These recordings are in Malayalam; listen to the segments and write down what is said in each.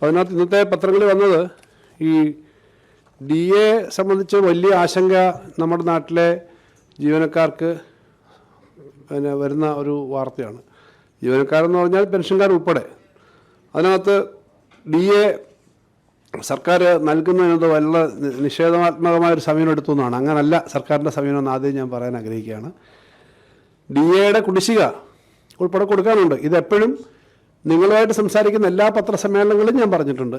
അപ്പോൾ അതിനകത്ത് ഇന്നത്തെ പത്രങ്ങളിൽ വന്നത് ഈ ഡി എ സംബന്ധിച്ച് വലിയ ആശങ്ക നമ്മുടെ നാട്ടിലെ ജീവനക്കാർക്ക് പിന്നെ വരുന്ന ഒരു വാർത്തയാണ്. ജീവനക്കാരെന്ന് പറഞ്ഞാൽ പെൻഷൻകാർ ഉൾപ്പെടെ. അതിനകത്ത് ഡി എ സർക്കാർ നൽകുന്നതിനത് വല്ല നിഷേധാത്മകമായ ഒരു സമീപനം എടുത്തു എന്നാണ്. അങ്ങനല്ല സർക്കാരിന്റെ സമീപനം എന്ന് ആദ്യം ഞാൻ പറയാൻ ആഗ്രഹിക്കുകയാണ്. ഡി എയുടെ കുടിശ്ശിക ഉൾപ്പെടെ കൊടുക്കാനുണ്ട്. ഇതെപ്പോഴും നിങ്ങളുമായിട്ട് സംസാരിക്കുന്ന എല്ലാ പത്രസമ്മേളനങ്ങളും ഞാൻ പറഞ്ഞിട്ടുണ്ട്.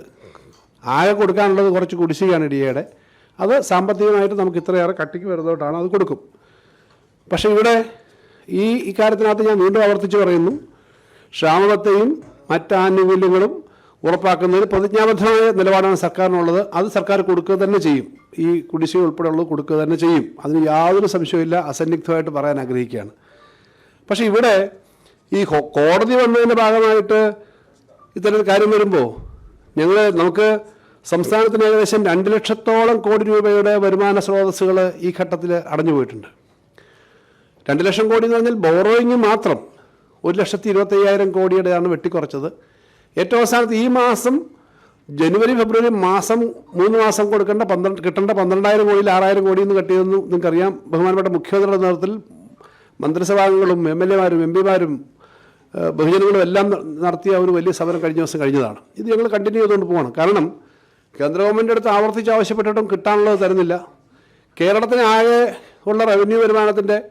ആകെ കൊടുക്കാനുള്ളത് കുറച്ച് കുടിശ്ശികയാണ് ഇടിയയുടെ. അത് സാമ്പത്തികമായിട്ട് നമുക്ക് ഇത്രയേറെ കട്ടിക്ക് വരുന്നതോട്ടാണ് അത് കൊടുക്കും. പക്ഷേ ഇവിടെ ഈ ഇക്കാര്യത്തിനകത്ത് ഞാൻ വീണ്ടും ആവർത്തിച്ച് പറയുന്നു. ക്ഷാമത്തെയും മറ്റ് ആനുകൂല്യങ്ങളും ഉറപ്പാക്കുന്നതിന് പ്രതിജ്ഞാബദ്ധമായ നിലപാടാണ് സർക്കാരിനുള്ളത്. അത് സർക്കാർ കൊടുക്കുക തന്നെ ചെയ്യും. ഈ കുടിശ്ശിക ഉൾപ്പെടെയുള്ളത് കൊടുക്കുക തന്നെ ചെയ്യും. അതിന് യാതൊരു സംശയമില്ല അസന്നിഗ്ധമായിട്ട് പറയാൻ ആഗ്രഹിക്കുകയാണ്. പക്ഷേ ഇവിടെ ഈ കോടതി വന്നതിന്റെ ഭാഗമായിട്ട് ഇത്തരം കാര്യം വരുമ്പോൾ ഞങ്ങൾ നമുക്ക് സംസ്ഥാനത്തിന് ഏകദേശം രണ്ട് ലക്ഷത്തോളം കോടി രൂപയുടെ വരുമാന സ്രോതസ്സുകൾ ഈ ഘട്ടത്തിൽ അടഞ്ഞു പോയിട്ടുണ്ട്. രണ്ട് ലക്ഷം കോടി എന്ന് പറഞ്ഞാൽ ബോറോയിങ് മാത്രം ഒരു ലക്ഷത്തി ഇരുപത്തയ്യായിരം കോടിയുടെയാണ് വെട്ടിക്കുറച്ചത്. ഏറ്റവും അവസാനത്ത് ഈ മാസം ജനുവരി ഫെബ്രുവരി മാസം മൂന്ന് മാസം കൊടുക്കേണ്ട പന്ത്രണ്ട് കിട്ടേണ്ട പന്ത്രണ്ടായിരം കോടിയിൽ ആറായിരം കോടി എന്ന് കട്ടിയതെന്ന് നിങ്ങൾക്കറിയാം. ബഹുമാനപ്പെട്ട മുഖ്യമന്ത്രിയുടെ നേതൃത്വത്തിൽ മന്ത്രിസഭാംഗങ്ങളും എം എൽ എമാരും എം പിമാരും ബഹുജനങ്ങളും എല്ലാം നടത്തിയ ഒരു വലിയ സമരം കഴിഞ്ഞ ദിവസം കഴിഞ്ഞതാണ്. ഇത് ഞങ്ങൾ കണ്ടിന്യൂ ചെയ്തുകൊണ്ട് പോകണം കാരണം കേന്ദ്ര ഗവൺമെന്റ് അടുത്ത് ആവർത്തിച്ച് ആവശ്യപ്പെട്ടിട്ടും കിട്ടാനുള്ളത് തരുന്നില്ല. കേരളത്തിന് ആകെ ഉള്ള റവന്യൂ വരുമാനത്തിന്റെ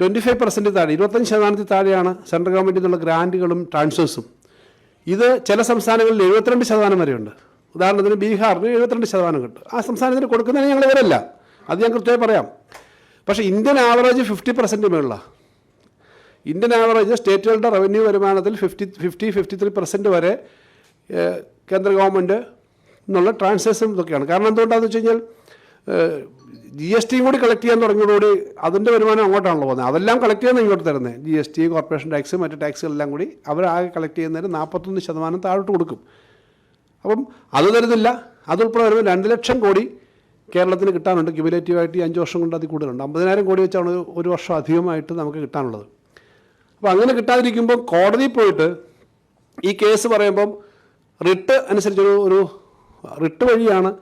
ട്വന്റി ഫൈവ് പെർസെന്റ് താഴെ ഇരുപത്തഞ്ച് ശതമാനത്തിൽ താഴെയാണ് സെൻട്രൽ ഗവൺമെന്റിൽ നിന്നുള്ള ഗ്രാന്റുകളും ട്രാൻസ്ഫേഴ്സും ഇത് ചില സംസ്ഥാനങ്ങളിൽ എഴുപത്തിരണ്ട് ശതമാനം വരെയുണ്ട്. ഉദാഹരണത്തിന് ബീഹാറിന് എഴുപത്തിരണ്ട് ശതമാനം കിട്ടും. ആ സംസ്ഥാനത്തിന് കൊടുക്കുന്നതിന് ഞങ്ങൾ ഇവരല്ല. അത് ഞാൻ കൃത്യമായി പറയാം. പക്ഷേ ഇന്ത്യൻ ആവറേജ് ഫിഫ്റ്റി പെർസെന്റ് മേളിലാണ് ഇന്ത്യൻ ആവറേജ് സ്റ്റേറ്റുകളുടെ റവന്യൂ വരുമാനത്തിൽ fifty fifty fifty three percent വരെ കേന്ദ്ര ഗവൺമെന്റ് എന്നുള്ള ട്രാൻസാക്ഷൻ ഇതൊക്കെയാണ്. കാരണം എന്തുകൊണ്ടാണെന്ന് വെച്ച് കഴിഞ്ഞാൽ ജി എസ് ടിയും കൂടി കളക്ട് ചെയ്യാൻ തുടങ്ങിയതോടുകൂടി അതിന്റെ വരുമാനം അങ്ങോട്ടാണല്ലോ പോകുന്നത്. അതെല്ലാം കളക്ട് ചെയ്യുന്ന ഇങ്ങോട്ട് തരുന്നത്. G S T corporation tax മറ്റ് ടാക്സുകളെല്ലാം കൂടി അവരാകെ കളക്ട് ചെയ്യുന്നതിന് നാൽപ്പത്തൊന്ന് ശതമാനം താഴോട്ട് കൊടുക്കും. അപ്പം അത് തരുന്നില്ല. അതുൾപ്പെടെ വരുമ്പോൾ രണ്ട് ലക്ഷം കോടി കേരളത്തിന് കിട്ടാനുണ്ട്. ക്യുമുലേറ്റീവായിട്ട് ഈ അഞ്ച് വർഷം കൊണ്ട് അതിൽ കൂടുതലുണ്ട്. അമ്പതിനായിരം കോടി വെച്ചാണ് ഒരു വർഷം അധികമായിട്ട് നമുക്ക് കിട്ടാനുള്ളത്. അപ്പോൾ അങ്ങനെ കിട്ടാതിരിക്കുമ്പോൾ കോടതി പോയിട്ട് ഈ കേസ് പറയുമ്പം റിട്ട് അനുസരിച്ചൊരു ഒരു റിട്ട് വഴിയാണ്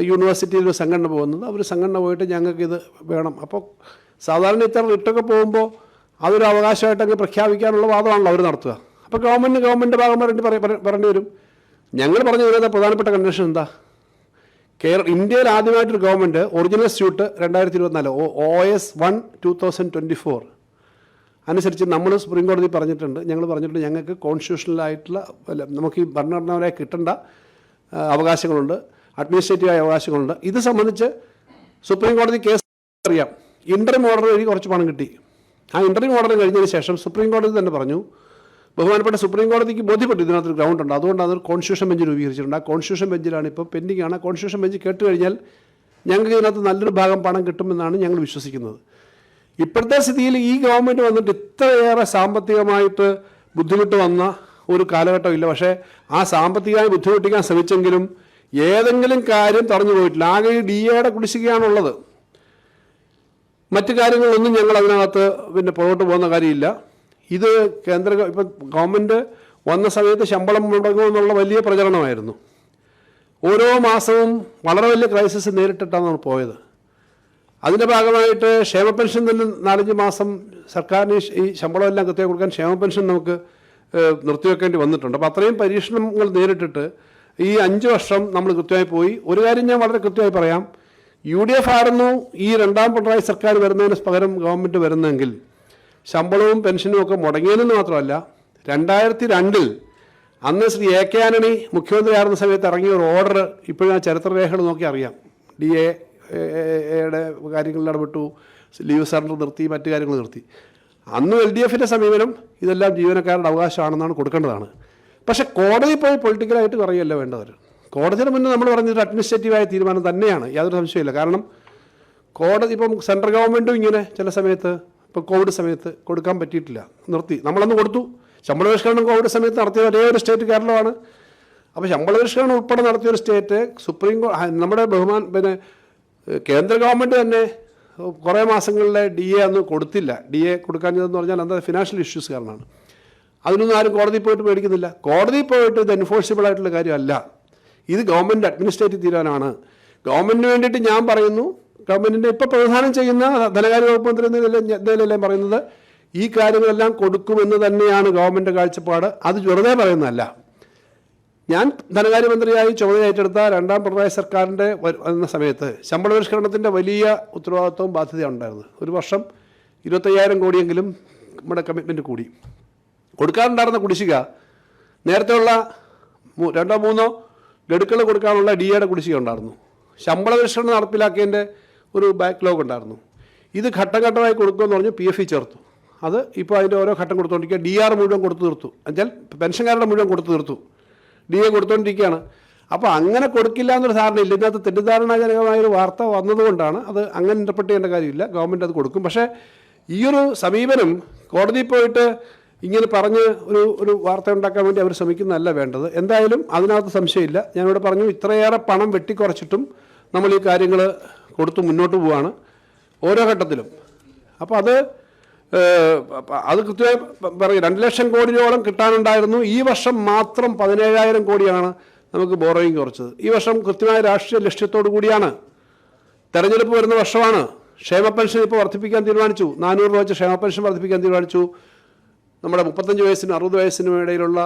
യൂണിവേഴ്സിറ്റിയിൽ ഒരു സംഘടന പോകുന്നത്. അവർ സംഘടന പോയിട്ട് ഞങ്ങൾക്ക് ഇത് വേണം. അപ്പോൾ സാധാരണ ഇത്തരം റിട്ടൊക്കെ പോകുമ്പോൾ അതൊരു അവകാശമായിട്ട് അങ്ങ് പ്രഖ്യാപിക്കാനുള്ള വാദമാണല്ലോ അവർ നടത്തുക. അപ്പോൾ ഗവൺമെന്റ് ഗവൺമെന്റ് ഭാഗം പറഞ്ഞിട്ട് പറ- പറ- പറയേണ്ടി വരും. ഞങ്ങൾ പറഞ്ഞു തരുന്ന പ്രധാനപ്പെട്ട കണ്ടീഷൻ എന്താ? കേരള ഇന്ത്യയിൽ ആദ്യമായിട്ടൊരു ഗവൺമെന്റ് ഒറിജിനൽ സ്യൂട്ട് രണ്ടായിരത്തി ഇരുപത്തിനാല് O S one two thousand twenty four അനുസരിച്ച് നമ്മൾ സുപ്രീം കോടതി പറഞ്ഞിട്ടുണ്ട്. ഞങ്ങൾ പറഞ്ഞിട്ടുണ്ട് ഞങ്ങൾക്ക് കോൺസ്റ്റിറ്റ്യൂഷണലായിട്ടുള്ള നമുക്ക് ഈ ഭരണഘടനപരമായി കിട്ടേണ്ട അവകാശങ്ങളുണ്ട്. അഡ്മിനിസ്ട്രേറ്റീവായ അവകാശങ്ങളുണ്ട്. ഇത് സംബന്ധിച്ച് സുപ്രീം കോടതി കേസ് അറിയാം. ഇന്റർം ഓർഡർ വഴി കുറച്ച് പണം കിട്ടി. ആ ഇന്റർം ഓർഡർ കഴിഞ്ഞതിന് ശേഷം സുപ്രീം കോടതി തന്നെ പറഞ്ഞു ബഹുമാനപ്പെട്ട സുപ്രീം കോടതിക്ക് ബോധ്യപ്പെട്ടു ഇതിനകത്ത് ഗ്രൗണ്ട് ഉണ്ട്. അതുകൊണ്ട് അതൊരു കോൺസ്റ്റിറ്റ്യൂഷൻ ബെഞ്ച് രൂപീകരിച്ചിട്ടുണ്ട്. ആ കോൺസ്റ്റിറ്റ്യൂഷൻ ബെഞ്ചിലാണ് ഇപ്പോൾ പെൻഡിംഗ് ആണ്. കോൺസ്റ്റിറ്റ്യൂഷൻ ബെഞ്ച് കേട്ട് കഴിഞ്ഞാൽ ഞങ്ങൾക്ക് ഇതിനകത്ത് നല്ലൊരു ഭാഗം പണം കിട്ടുമെന്നാണ് ഞങ്ങൾ വിശ്വസിക്കുന്നത്. ഇപ്പോഴത്തെ സ്ഥിതിയിൽ ഈ ഗവൺമെന്റ് വന്നിട്ട് ഇത്രയേറെ സാമ്പത്തികമായിട്ട് ബുദ്ധിമുട്ട് വന്ന ഒരു കാലഘട്ടമില്ല പക്ഷേ ആ സാമ്പത്തികമായി ബുദ്ധിമുട്ടിക്കാൻ ശ്രമിച്ചെങ്കിലും ഏതെങ്കിലും കാര്യം തടഞ്ഞു പോയിട്ടില്ല. ആകെ ഈ ഡി എയുടെ കുടിശ്ശികയാണുള്ളത്. മറ്റു കാര്യങ്ങളൊന്നും ഞങ്ങൾ അതിനകത്ത് പിന്നെ പുറകോട്ട് പോകുന്ന കാര്യമില്ല. ഇത് കേന്ദ്ര ഇപ്പം ഗവൺമെന്റ് വന്ന സമയത്ത് ശമ്പളം മുടങ്ങുമെന്നുള്ള വലിയ പ്രചരണമായിരുന്നു. ഓരോ മാസവും വളരെ വലിയ ക്രൈസിസ് നേരിട്ടിട്ടാണ് പോയത്. അതിന്റെ ഭാഗമായിട്ട് ക്ഷേമ പെൻഷൻ തന്നെ നാലഞ്ച് മാസം സർക്കാരിന് ഈ ശമ്പളം എല്ലാം കൊടുക്കാൻ ക്ഷേമ പെൻഷൻ നമുക്ക് നിർത്തിവെക്കേണ്ടി വന്നിട്ടുണ്ട്. അപ്പോൾ അത്രയും പരീക്ഷണങ്ങൾ നേരിട്ടിട്ട് ഈ അഞ്ച് വർഷം നമ്മൾ കൃത്യമായി പോയി. ഒരു കാര്യം ഞാൻ വളരെ കൃത്യമായി പറയാം. യു ഡി എഫ് ആയിരുന്നു ഈ രണ്ടാം പിണറായി സർക്കാർ വരുന്നതിന് പകരം ഗവൺമെന്റ് വരുന്നെങ്കിൽ ശമ്പളവും പെൻഷനും ഒക്കെ മുടങ്ങിയതെന്ന് മാത്രമല്ല രണ്ടായിരത്തി രണ്ടിൽ അന്ന് ശ്രീ എ കെ ആന്റണി മുഖ്യമന്ത്രിയായിരുന്ന സമയത്ത് ഇറങ്ങിയ ഒരു ഓർഡർ ഇപ്പോഴും ആ ചരിത്രരേഖകൾ നോക്കി അറിയാം. ഡി എ യുടെ കാര്യങ്ങളിൽ ഇടപെട്ടു. ലീവ് സറണ്ടർ നിർത്തി മറ്റു കാര്യങ്ങൾ നിർത്തി. അന്ന് എൽ ഡി എഫിന്റെ സമീപനം ഇതെല്ലാം ജീവനക്കാരുടെ അവകാശമാണെന്നാണ് കൊടുക്കേണ്ടതാണ്. പക്ഷെ കോടതി പോയി പൊളിറ്റിക്കലായിട്ട് പറയുകയല്ല വേണ്ടവർ കോടതിയുടെ മുന്നേ നമ്മൾ പറഞ്ഞൊരു അഡ്മിനിസ്ട്രേറ്റീവായ തീരുമാനം തന്നെയാണ്. യാതൊരു സംശയമില്ല കാരണം കോടതി ഇപ്പം സെൻട്രൽ ഗവൺമെന്റും ഇങ്ങനെ ചില സമയത്ത് ഇപ്പോൾ കോവിഡ് സമയത്ത് കൊടുക്കാൻ പറ്റിയിട്ടില്ല. നിർത്തി. നമ്മളന്ന് കൊടുത്തു. ശമ്പള പരിഷ്കരണം കോവിഡ് സമയത്ത് നടത്തിയ ഒരേ ഒരു സ്റ്റേറ്റ് കേരളമാണ് അപ്പോൾ ശമ്പള പരിഷ്കരണം ഉൾപ്പെടെ നടത്തിയ ഒരു സ്റ്റേറ്റ് സുപ്രീം കോ നമ്മുടെ ബഹുമാൻ പിന്നെ കേന്ദ്ര ഗവൺമെന്റ് തന്നെ കുറേ മാസങ്ങളിലെ ഡി എ അന്ന് കൊടുത്തില്ല. ഡി എ കൊടുക്കാഞ്ഞതെന്ന് പറഞ്ഞാൽ എന്താ ഫിനാൻഷ്യൽ ഇഷ്യൂസ് കാരണമാണ്. അതിനൊന്നും ആരും കോടതി പോയിട്ട് മേടിക്കുന്നില്ല കോടതി പോയിട്ട് ഇത് എൻഫോഴ്സിബിൾ ആയിട്ടുള്ള കാര്യമല്ല. ഇത് ഗവൺമെന്റ് അഡ്മിനിസ്ട്രേറ്റീവ് തീരുമാനമാണ്. ഗവൺമെന്റിന് വേണ്ടിയിട്ട് ഞാൻ പറയുന്നു. ഗവൺമെന്റിന്റെ ഇപ്പോൾ പ്രധാനം ചെയ്യുന്ന ധനകാര്യ വകുപ്പ് മന്ത്രി എന്തെങ്കിലും പറയുന്നത്? ഈ കാര്യങ്ങളെല്ലാം കൊടുക്കുമെന്ന് തന്നെയാണ് ഗവൺമെന്റ് കാഴ്ചപ്പാട്. അത് വെറുതെ പറയുന്നതല്ല. ഞാൻ ധനകാര്യമന്ത്രിയായി ചുമതല ഏറ്റെടുത്ത രണ്ടാം പിണറായി സർക്കാരിന്റെ വരുന്ന സമയത്ത് ശമ്പള പരിഷ്കരണത്തിന്റെ വലിയ ഉത്തരവാദിത്വവും ബാധ്യതയും ഉണ്ടായിരുന്നു. ഒരു വർഷം ഇരുപത്തയ്യായിരം കോടിയെങ്കിലും നമ്മുടെ കമ്മിറ്റ്മെന്റ് കൂടി. കൊടുക്കാറുണ്ടായിരുന്ന കുടിശ്ശിക നേരത്തെയുള്ള രണ്ടോ മൂന്നോ ഗഡുക്കൾ കൊടുക്കാനുള്ള ഡി എയുടെ കുടിശ്ശിക ഉണ്ടായിരുന്നു. ശമ്പള പരിഷ്കരണം നടപ്പിലാക്കിയതിന്റെ ഒരു ബാക്ക്ലോഗ് ഉണ്ടായിരുന്നു. ഇത് ഘട്ടം ഘട്ടമായി കൊടുക്കുമെന്ന് പറഞ്ഞ് പി എഫ് ഇ ചേർത്തു. അത് ഇപ്പോൾ അതിന്റെ ഓരോ ഘട്ടം കൊടുത്തുകൊണ്ടിരിക്കുക. ഡി ആർ മുഴുവൻ കൊടുത്തു തീർത്തു. എന്നുവെച്ചാൽ പെൻഷൻകാരുടെ മുഴുവൻ കൊടുത്തു തീർത്തു. ഡി എ കൊടുത്തുകൊണ്ടിരിക്കുകയാണ് അപ്പോൾ അങ്ങനെ കൊടുക്കില്ല എന്നൊരു ധാരണ ഇല്ല. ഇതിനകത്ത് തെറ്റിദ്ധാരണാജനകമായൊരു വാർത്ത വന്നതുകൊണ്ടാണ് അത് അങ്ങനെ ഇന്റർപ്രറ്റ് ചെയ്യേണ്ട കാര്യമില്ല. ഗവൺമെന്റ് അത് കൊടുക്കും. പക്ഷേ ഈ ഒരു സമീപനം കോടതിയിൽ പോയിട്ട് ഇങ്ങനെ പറഞ്ഞ് ഒരു ഒരു വാർത്ത ഉണ്ടാക്കാൻ വേണ്ടി അവർ ശ്രമിക്കുന്നതല്ല വേണ്ടത്. എന്തായാലും അതിനകത്ത് സംശയമില്ല. ഞാനിവിടെ പറഞ്ഞു ഇത്രയേറെ പണം വെട്ടിക്കുറച്ചിട്ടും നമ്മൾ ഈ കാര്യങ്ങൾ കൊടുത്ത് മുന്നോട്ട് പോവുകയാണ് ഓരോ ഘട്ടത്തിലും. അപ്പോൾ അത് അത് കൃത്യമായി പറയും. രണ്ട് ലക്ഷം കോടിയോളം കിട്ടാനുണ്ടായിരുന്നു. ഈ വർഷം മാത്രം പതിനേഴായിരം കോടിയാണ് നമുക്ക് ബോറോയിങ് കുറച്ചത്. ഈ വർഷം കൃത്യമായ രാഷ്ട്രീയ ലക്ഷ്യത്തോടു കൂടിയാണ് തെരഞ്ഞെടുപ്പ് വരുന്ന വർഷമാണ്. ക്ഷേമ പെൻഷൻ ഇപ്പോൾ വർദ്ധിപ്പിക്കാൻ തീരുമാനിച്ചു. നാനൂറ് രൂപ വെച്ച് ക്ഷേമ പെൻഷൻ വർദ്ധിപ്പിക്കാൻ തീരുമാനിച്ചു. നമ്മുടെ മുപ്പത്തഞ്ച് വയസ്സിനും അറുപത് വയസ്സിനും ഇടയിലുള്ള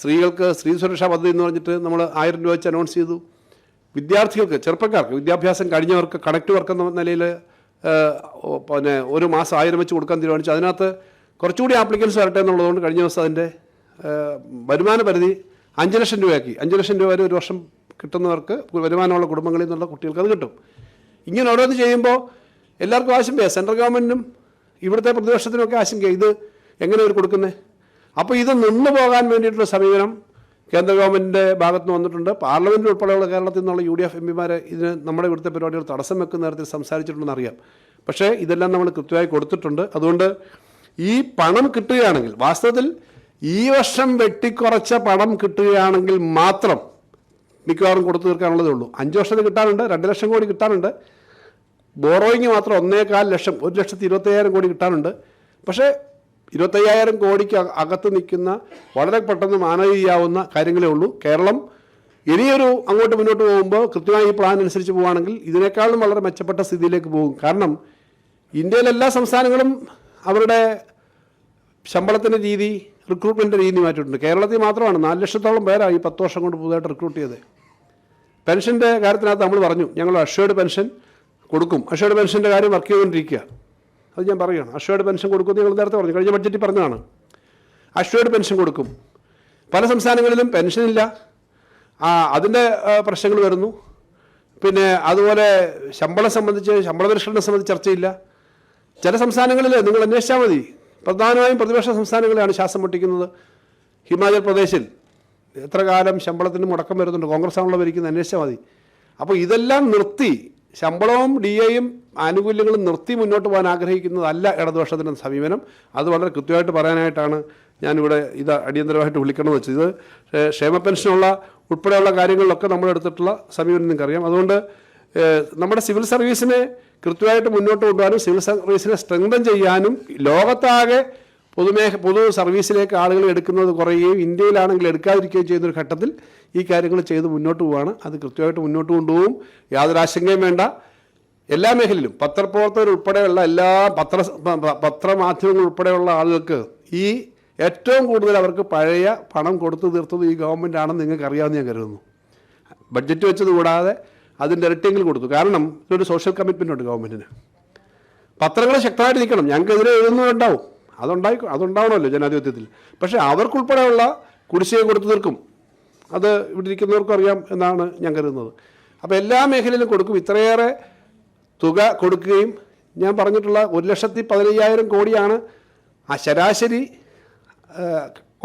സ്ത്രീകൾക്ക് സ്ത്രീ സുരക്ഷാ പദ്ധതി എന്ന് പറഞ്ഞിട്ട് നമ്മൾ ആയിരം രൂപ വെച്ച് അനൗൺസ് ചെയ്തു. വിദ്യാർത്ഥികൾക്ക് ചെറുപ്പക്കാർക്ക് വിദ്യാഭ്യാസം കഴിഞ്ഞവർക്ക് കണക്ട് വർക്ക് എന്ന നിലയിൽ പിന്നെ ഒരു മാസം ആയിരം വെച്ച് കൊടുക്കാൻ തീരുമാനിച്ചു. അതിനകത്ത് കുറച്ചുകൂടി ആപ്ലിക്കൻസ് വരട്ടെ എന്നുള്ളതുകൊണ്ട് കഴിഞ്ഞ ദിവസം അതിന്റെ വരുമാന പരിധി അഞ്ച് ലക്ഷം രൂപയാക്കി. അഞ്ച് ലക്ഷം രൂപ വരെ ഒരു വർഷം കിട്ടുന്നവർക്ക് വരുമാനമുള്ള കുടുംബങ്ങളിൽ നിന്നുള്ള കുട്ടികൾക്ക് അത് കിട്ടും. ഇങ്ങനെ ഓരോന്ന് ചെയ്യുമ്പോൾ എല്ലാവർക്കും ആശങ്കയാണ് സെൻട്രൽ ഗവൺമെന്റിനും ഇവിടുത്തെ പ്രതിപക്ഷത്തിനുമൊക്കെ ആശങ്ക ഇത് എങ്ങനെ അവർ കൊടുക്കുന്നത് അപ്പോൾ ഇത് നിന്നു പോകാൻ വേണ്ടിയിട്ടുള്ള സമീപനം കേന്ദ്ര ഗവൺമെന്റിന്റെ ഭാഗത്ത് നിന്ന് വന്നിട്ടുണ്ട്. പാർലമെന്റിൽ ഉൾപ്പെടെയുള്ള കേരളത്തിൽ നിന്നുള്ള യു ഡി എഫ് എം പിമാരെ ഇതിന് നമ്മുടെ ഇവിടുത്തെ പരിപാടികൾ തടസ്സം വെക്കുന്ന തരത്തിൽ സംസാരിച്ചിട്ടുണ്ടെന്ന് അറിയാം. പക്ഷേ ഇതെല്ലാം നമ്മൾ കൃത്യമായി കൊടുത്തിട്ടുണ്ട്. അതുകൊണ്ട് ഈ പണം കിട്ടുകയാണെങ്കിൽ വാസ്തവത്തിൽ ഈ വർഷം വെട്ടിക്കുറച്ച പണം കിട്ടുകയാണെങ്കിൽ മാത്രം മിക്കവാറും കൊടുത്തു തീർക്കാനുള്ളതേ ഉള്ളൂ. അഞ്ച് വർഷത്തിൽ കിട്ടാനുണ്ട് രണ്ട് ലക്ഷം കോടി കിട്ടാനുണ്ട്. ബോറോയിങ് മാത്രം ഒന്നേകാൽ ലക്ഷം ഒരു ലക്ഷത്തി ഇരുപത്തയ്യായിരം കോടി കിട്ടാനുണ്ട്. പക്ഷേ ഇരുപത്തയ്യായിരം കോടിക്ക് അക- അകത്ത് നിൽക്കുന്ന വളരെ പെട്ടെന്ന് മാനേജ് ചെയ്യാവുന്ന കാര്യങ്ങളേ ഉള്ളൂ. കേരളം ഇനിയൊരു അങ്ങോട്ട് മുന്നോട്ട് പോകുമ്പോൾ കൃത്യമായി ഈ പ്ലാൻ അനുസരിച്ച് പോവുകയാണെങ്കിൽ ഇതിനേക്കാളും വളരെ മെച്ചപ്പെട്ട സ്ഥിതിയിലേക്ക് പോകും. കാരണം ഇന്ത്യയിലെ എല്ലാ സംസ്ഥാനങ്ങളും അവരുടെ ശമ്പളത്തിന്റെ രീതി റിക്രൂട്ട്മെന്റ് രീതി മാറ്റിയിട്ടുണ്ട്. കേരളത്തിൽ മാത്രമാണ്. നാല് ലക്ഷത്തോളം പേരാണ് ഈ പത്ത് വർഷം കൊണ്ട് പുതുതായിട്ട് റിക്രൂട്ട് ചെയ്തത്. പെൻഷന്റെ കാര്യത്തിനകത്ത് നമ്മൾ പറഞ്ഞു ഞങ്ങൾ അഷ്വേർഡ് പെൻഷൻ കൊടുക്കും. അഷ്വേർഡ് പെൻഷന്റെ കാര്യം വർക്ക് ചെയ്തുകൊണ്ടിരിക്കുക. അത് ഞാൻ പറയുകയാണ്. അഷേർഡ് പെൻഷൻ കൊടുക്കുമെന്ന് നിങ്ങൾ നേരത്തെ പറഞ്ഞു. കഴിഞ്ഞ ബഡ്ജറ്റിൽ പറഞ്ഞതാണ്. അഷേർഡ് പെൻഷൻ കൊടുക്കും. പല സംസ്ഥാനങ്ങളിലും പെൻഷനില്ല അതിന്റെ പ്രശ്നങ്ങൾ വരുന്നു. പിന്നെ അതുപോലെ ശമ്പളം സംബന്ധിച്ച് ശമ്പള പരിഷ്കരണം സംബന്ധിച്ച് ചർച്ചയില്ല. ചില സംസ്ഥാനങ്ങളിൽ നിങ്ങൾ അന്വേഷിച്ചാൽ മതി. പ്രധാനമായും പ്രതിപക്ഷ സംസ്ഥാനങ്ങളെയാണ് ശ്വാസം മുട്ടിക്കുന്നത്. ഹിമാചൽ പ്രദേശിൽ. എത്ര കാലം ശമ്പളത്തിന് മുടക്കം വരുന്നുണ്ട്. കോൺഗ്രസ് ആണല്ലോ ഭരിക്കുന്നത്. അന്വേഷിച്ചാൽ മതി. അപ്പോൾ ഇതെല്ലാം നിർത്തി ശമ്പളവും ഡി എയും ആനുകൂല്യങ്ങളും നിർത്തി മുന്നോട്ട് പോകാൻ ആഗ്രഹിക്കുന്നതല്ല ഇടതുപക്ഷത്തിന്റെ സമീപനം. അത് വളരെ കൃത്യമായിട്ട് പറയാനായിട്ടാണ് ഞാനിവിടെ ഇത് അടിയന്തരമായിട്ട് വിളിക്കണമെന്ന് വെച്ചത്. ക്ഷേമ പെൻഷനുള്ള ഉൾപ്പെടെയുള്ള കാര്യങ്ങളിലൊക്കെ നമ്മൾ എടുത്തിട്ടുള്ള സമീപനം നിങ്ങൾക്കറിയാം. അതുകൊണ്ട് നമ്മുടെ സിവിൽ സർവീസിനെ കൃത്യമായിട്ട് മുന്നോട്ട് കൊണ്ടുപോകാനും സിവിൽ സർവീസിനെ സ്ട്രെങ്തൻ ചെയ്യാനും ലോകത്താകെ പൊതുമേഖ പൊതു സർവീസിലേക്ക് ആളുകൾ എടുക്കുന്നത് കുറയുകയും ഇന്ത്യയിലാണെങ്കിൽ എടുക്കാതിരിക്കുകയും ചെയ്യുന്നൊരു ഘട്ടത്തിൽ ഈ കാര്യങ്ങൾ ചെയ്ത് മുന്നോട്ട് പോവുകയാണ് അത് കൃത്യമായിട്ട് മുന്നോട്ട് കൊണ്ടുപോകും. യാതൊരു ആശങ്കയും വേണ്ട. എല്ലാ മേഖലയിലും പത്രപ്രവർത്തകർ ഉൾപ്പെടെയുള്ള എല്ലാ പത്ര പത്രമാധ്യമങ്ങൾ ഉൾപ്പെടെയുള്ള ആളുകൾക്ക് ഈ ഏറ്റവും കൂടുതൽ അവർക്ക് പഴയ പണം കൊടുത്തു തീർത്തത് ഈ ഗവൺമെന്റ് ആണെന്ന് നിങ്ങൾക്ക് അറിയാമെന്ന് ഞാൻ കരുതുന്നു. ബഡ്ജറ്റ് വെച്ചത് കൂടാതെ അതിന്റെ ഇരട്ടിയെങ്കിലും കൊടുത്തു. കാരണം ഇതൊരു സോഷ്യൽ കമ്മിറ്റ്മെന്റ് ഉണ്ട് ഗവൺമെന്റിന് പത്രങ്ങൾ ശക്തമായിട്ട് നിൽക്കണം ഞങ്ങൾക്കെതിരെ എഴുതുന്നവരുണ്ടാവും. അതുണ്ടായി അതുണ്ടാവണമല്ലോ ജനാധിപത്യത്തിൽ. പക്ഷേ അവർക്കുൾപ്പെടെയുള്ള കുടിശ്ശിക കൊടുത്തു തീർക്കും അത് ഇവിടെ ഇരിക്കുന്നവർക്കും അറിയാം എന്നാണ് ഞാൻ കരുതുന്നത്. അപ്പോൾ എല്ലാ മേഖലയിലും കൊടുക്കും. ഇത്രയേറെ തുക കൊടുക്കുകയും ഞാൻ പറഞ്ഞിട്ടുള്ള ഒരു ലക്ഷത്തി പതിനയ്യായിരം കോടിയാണ് ആ ശരാശരി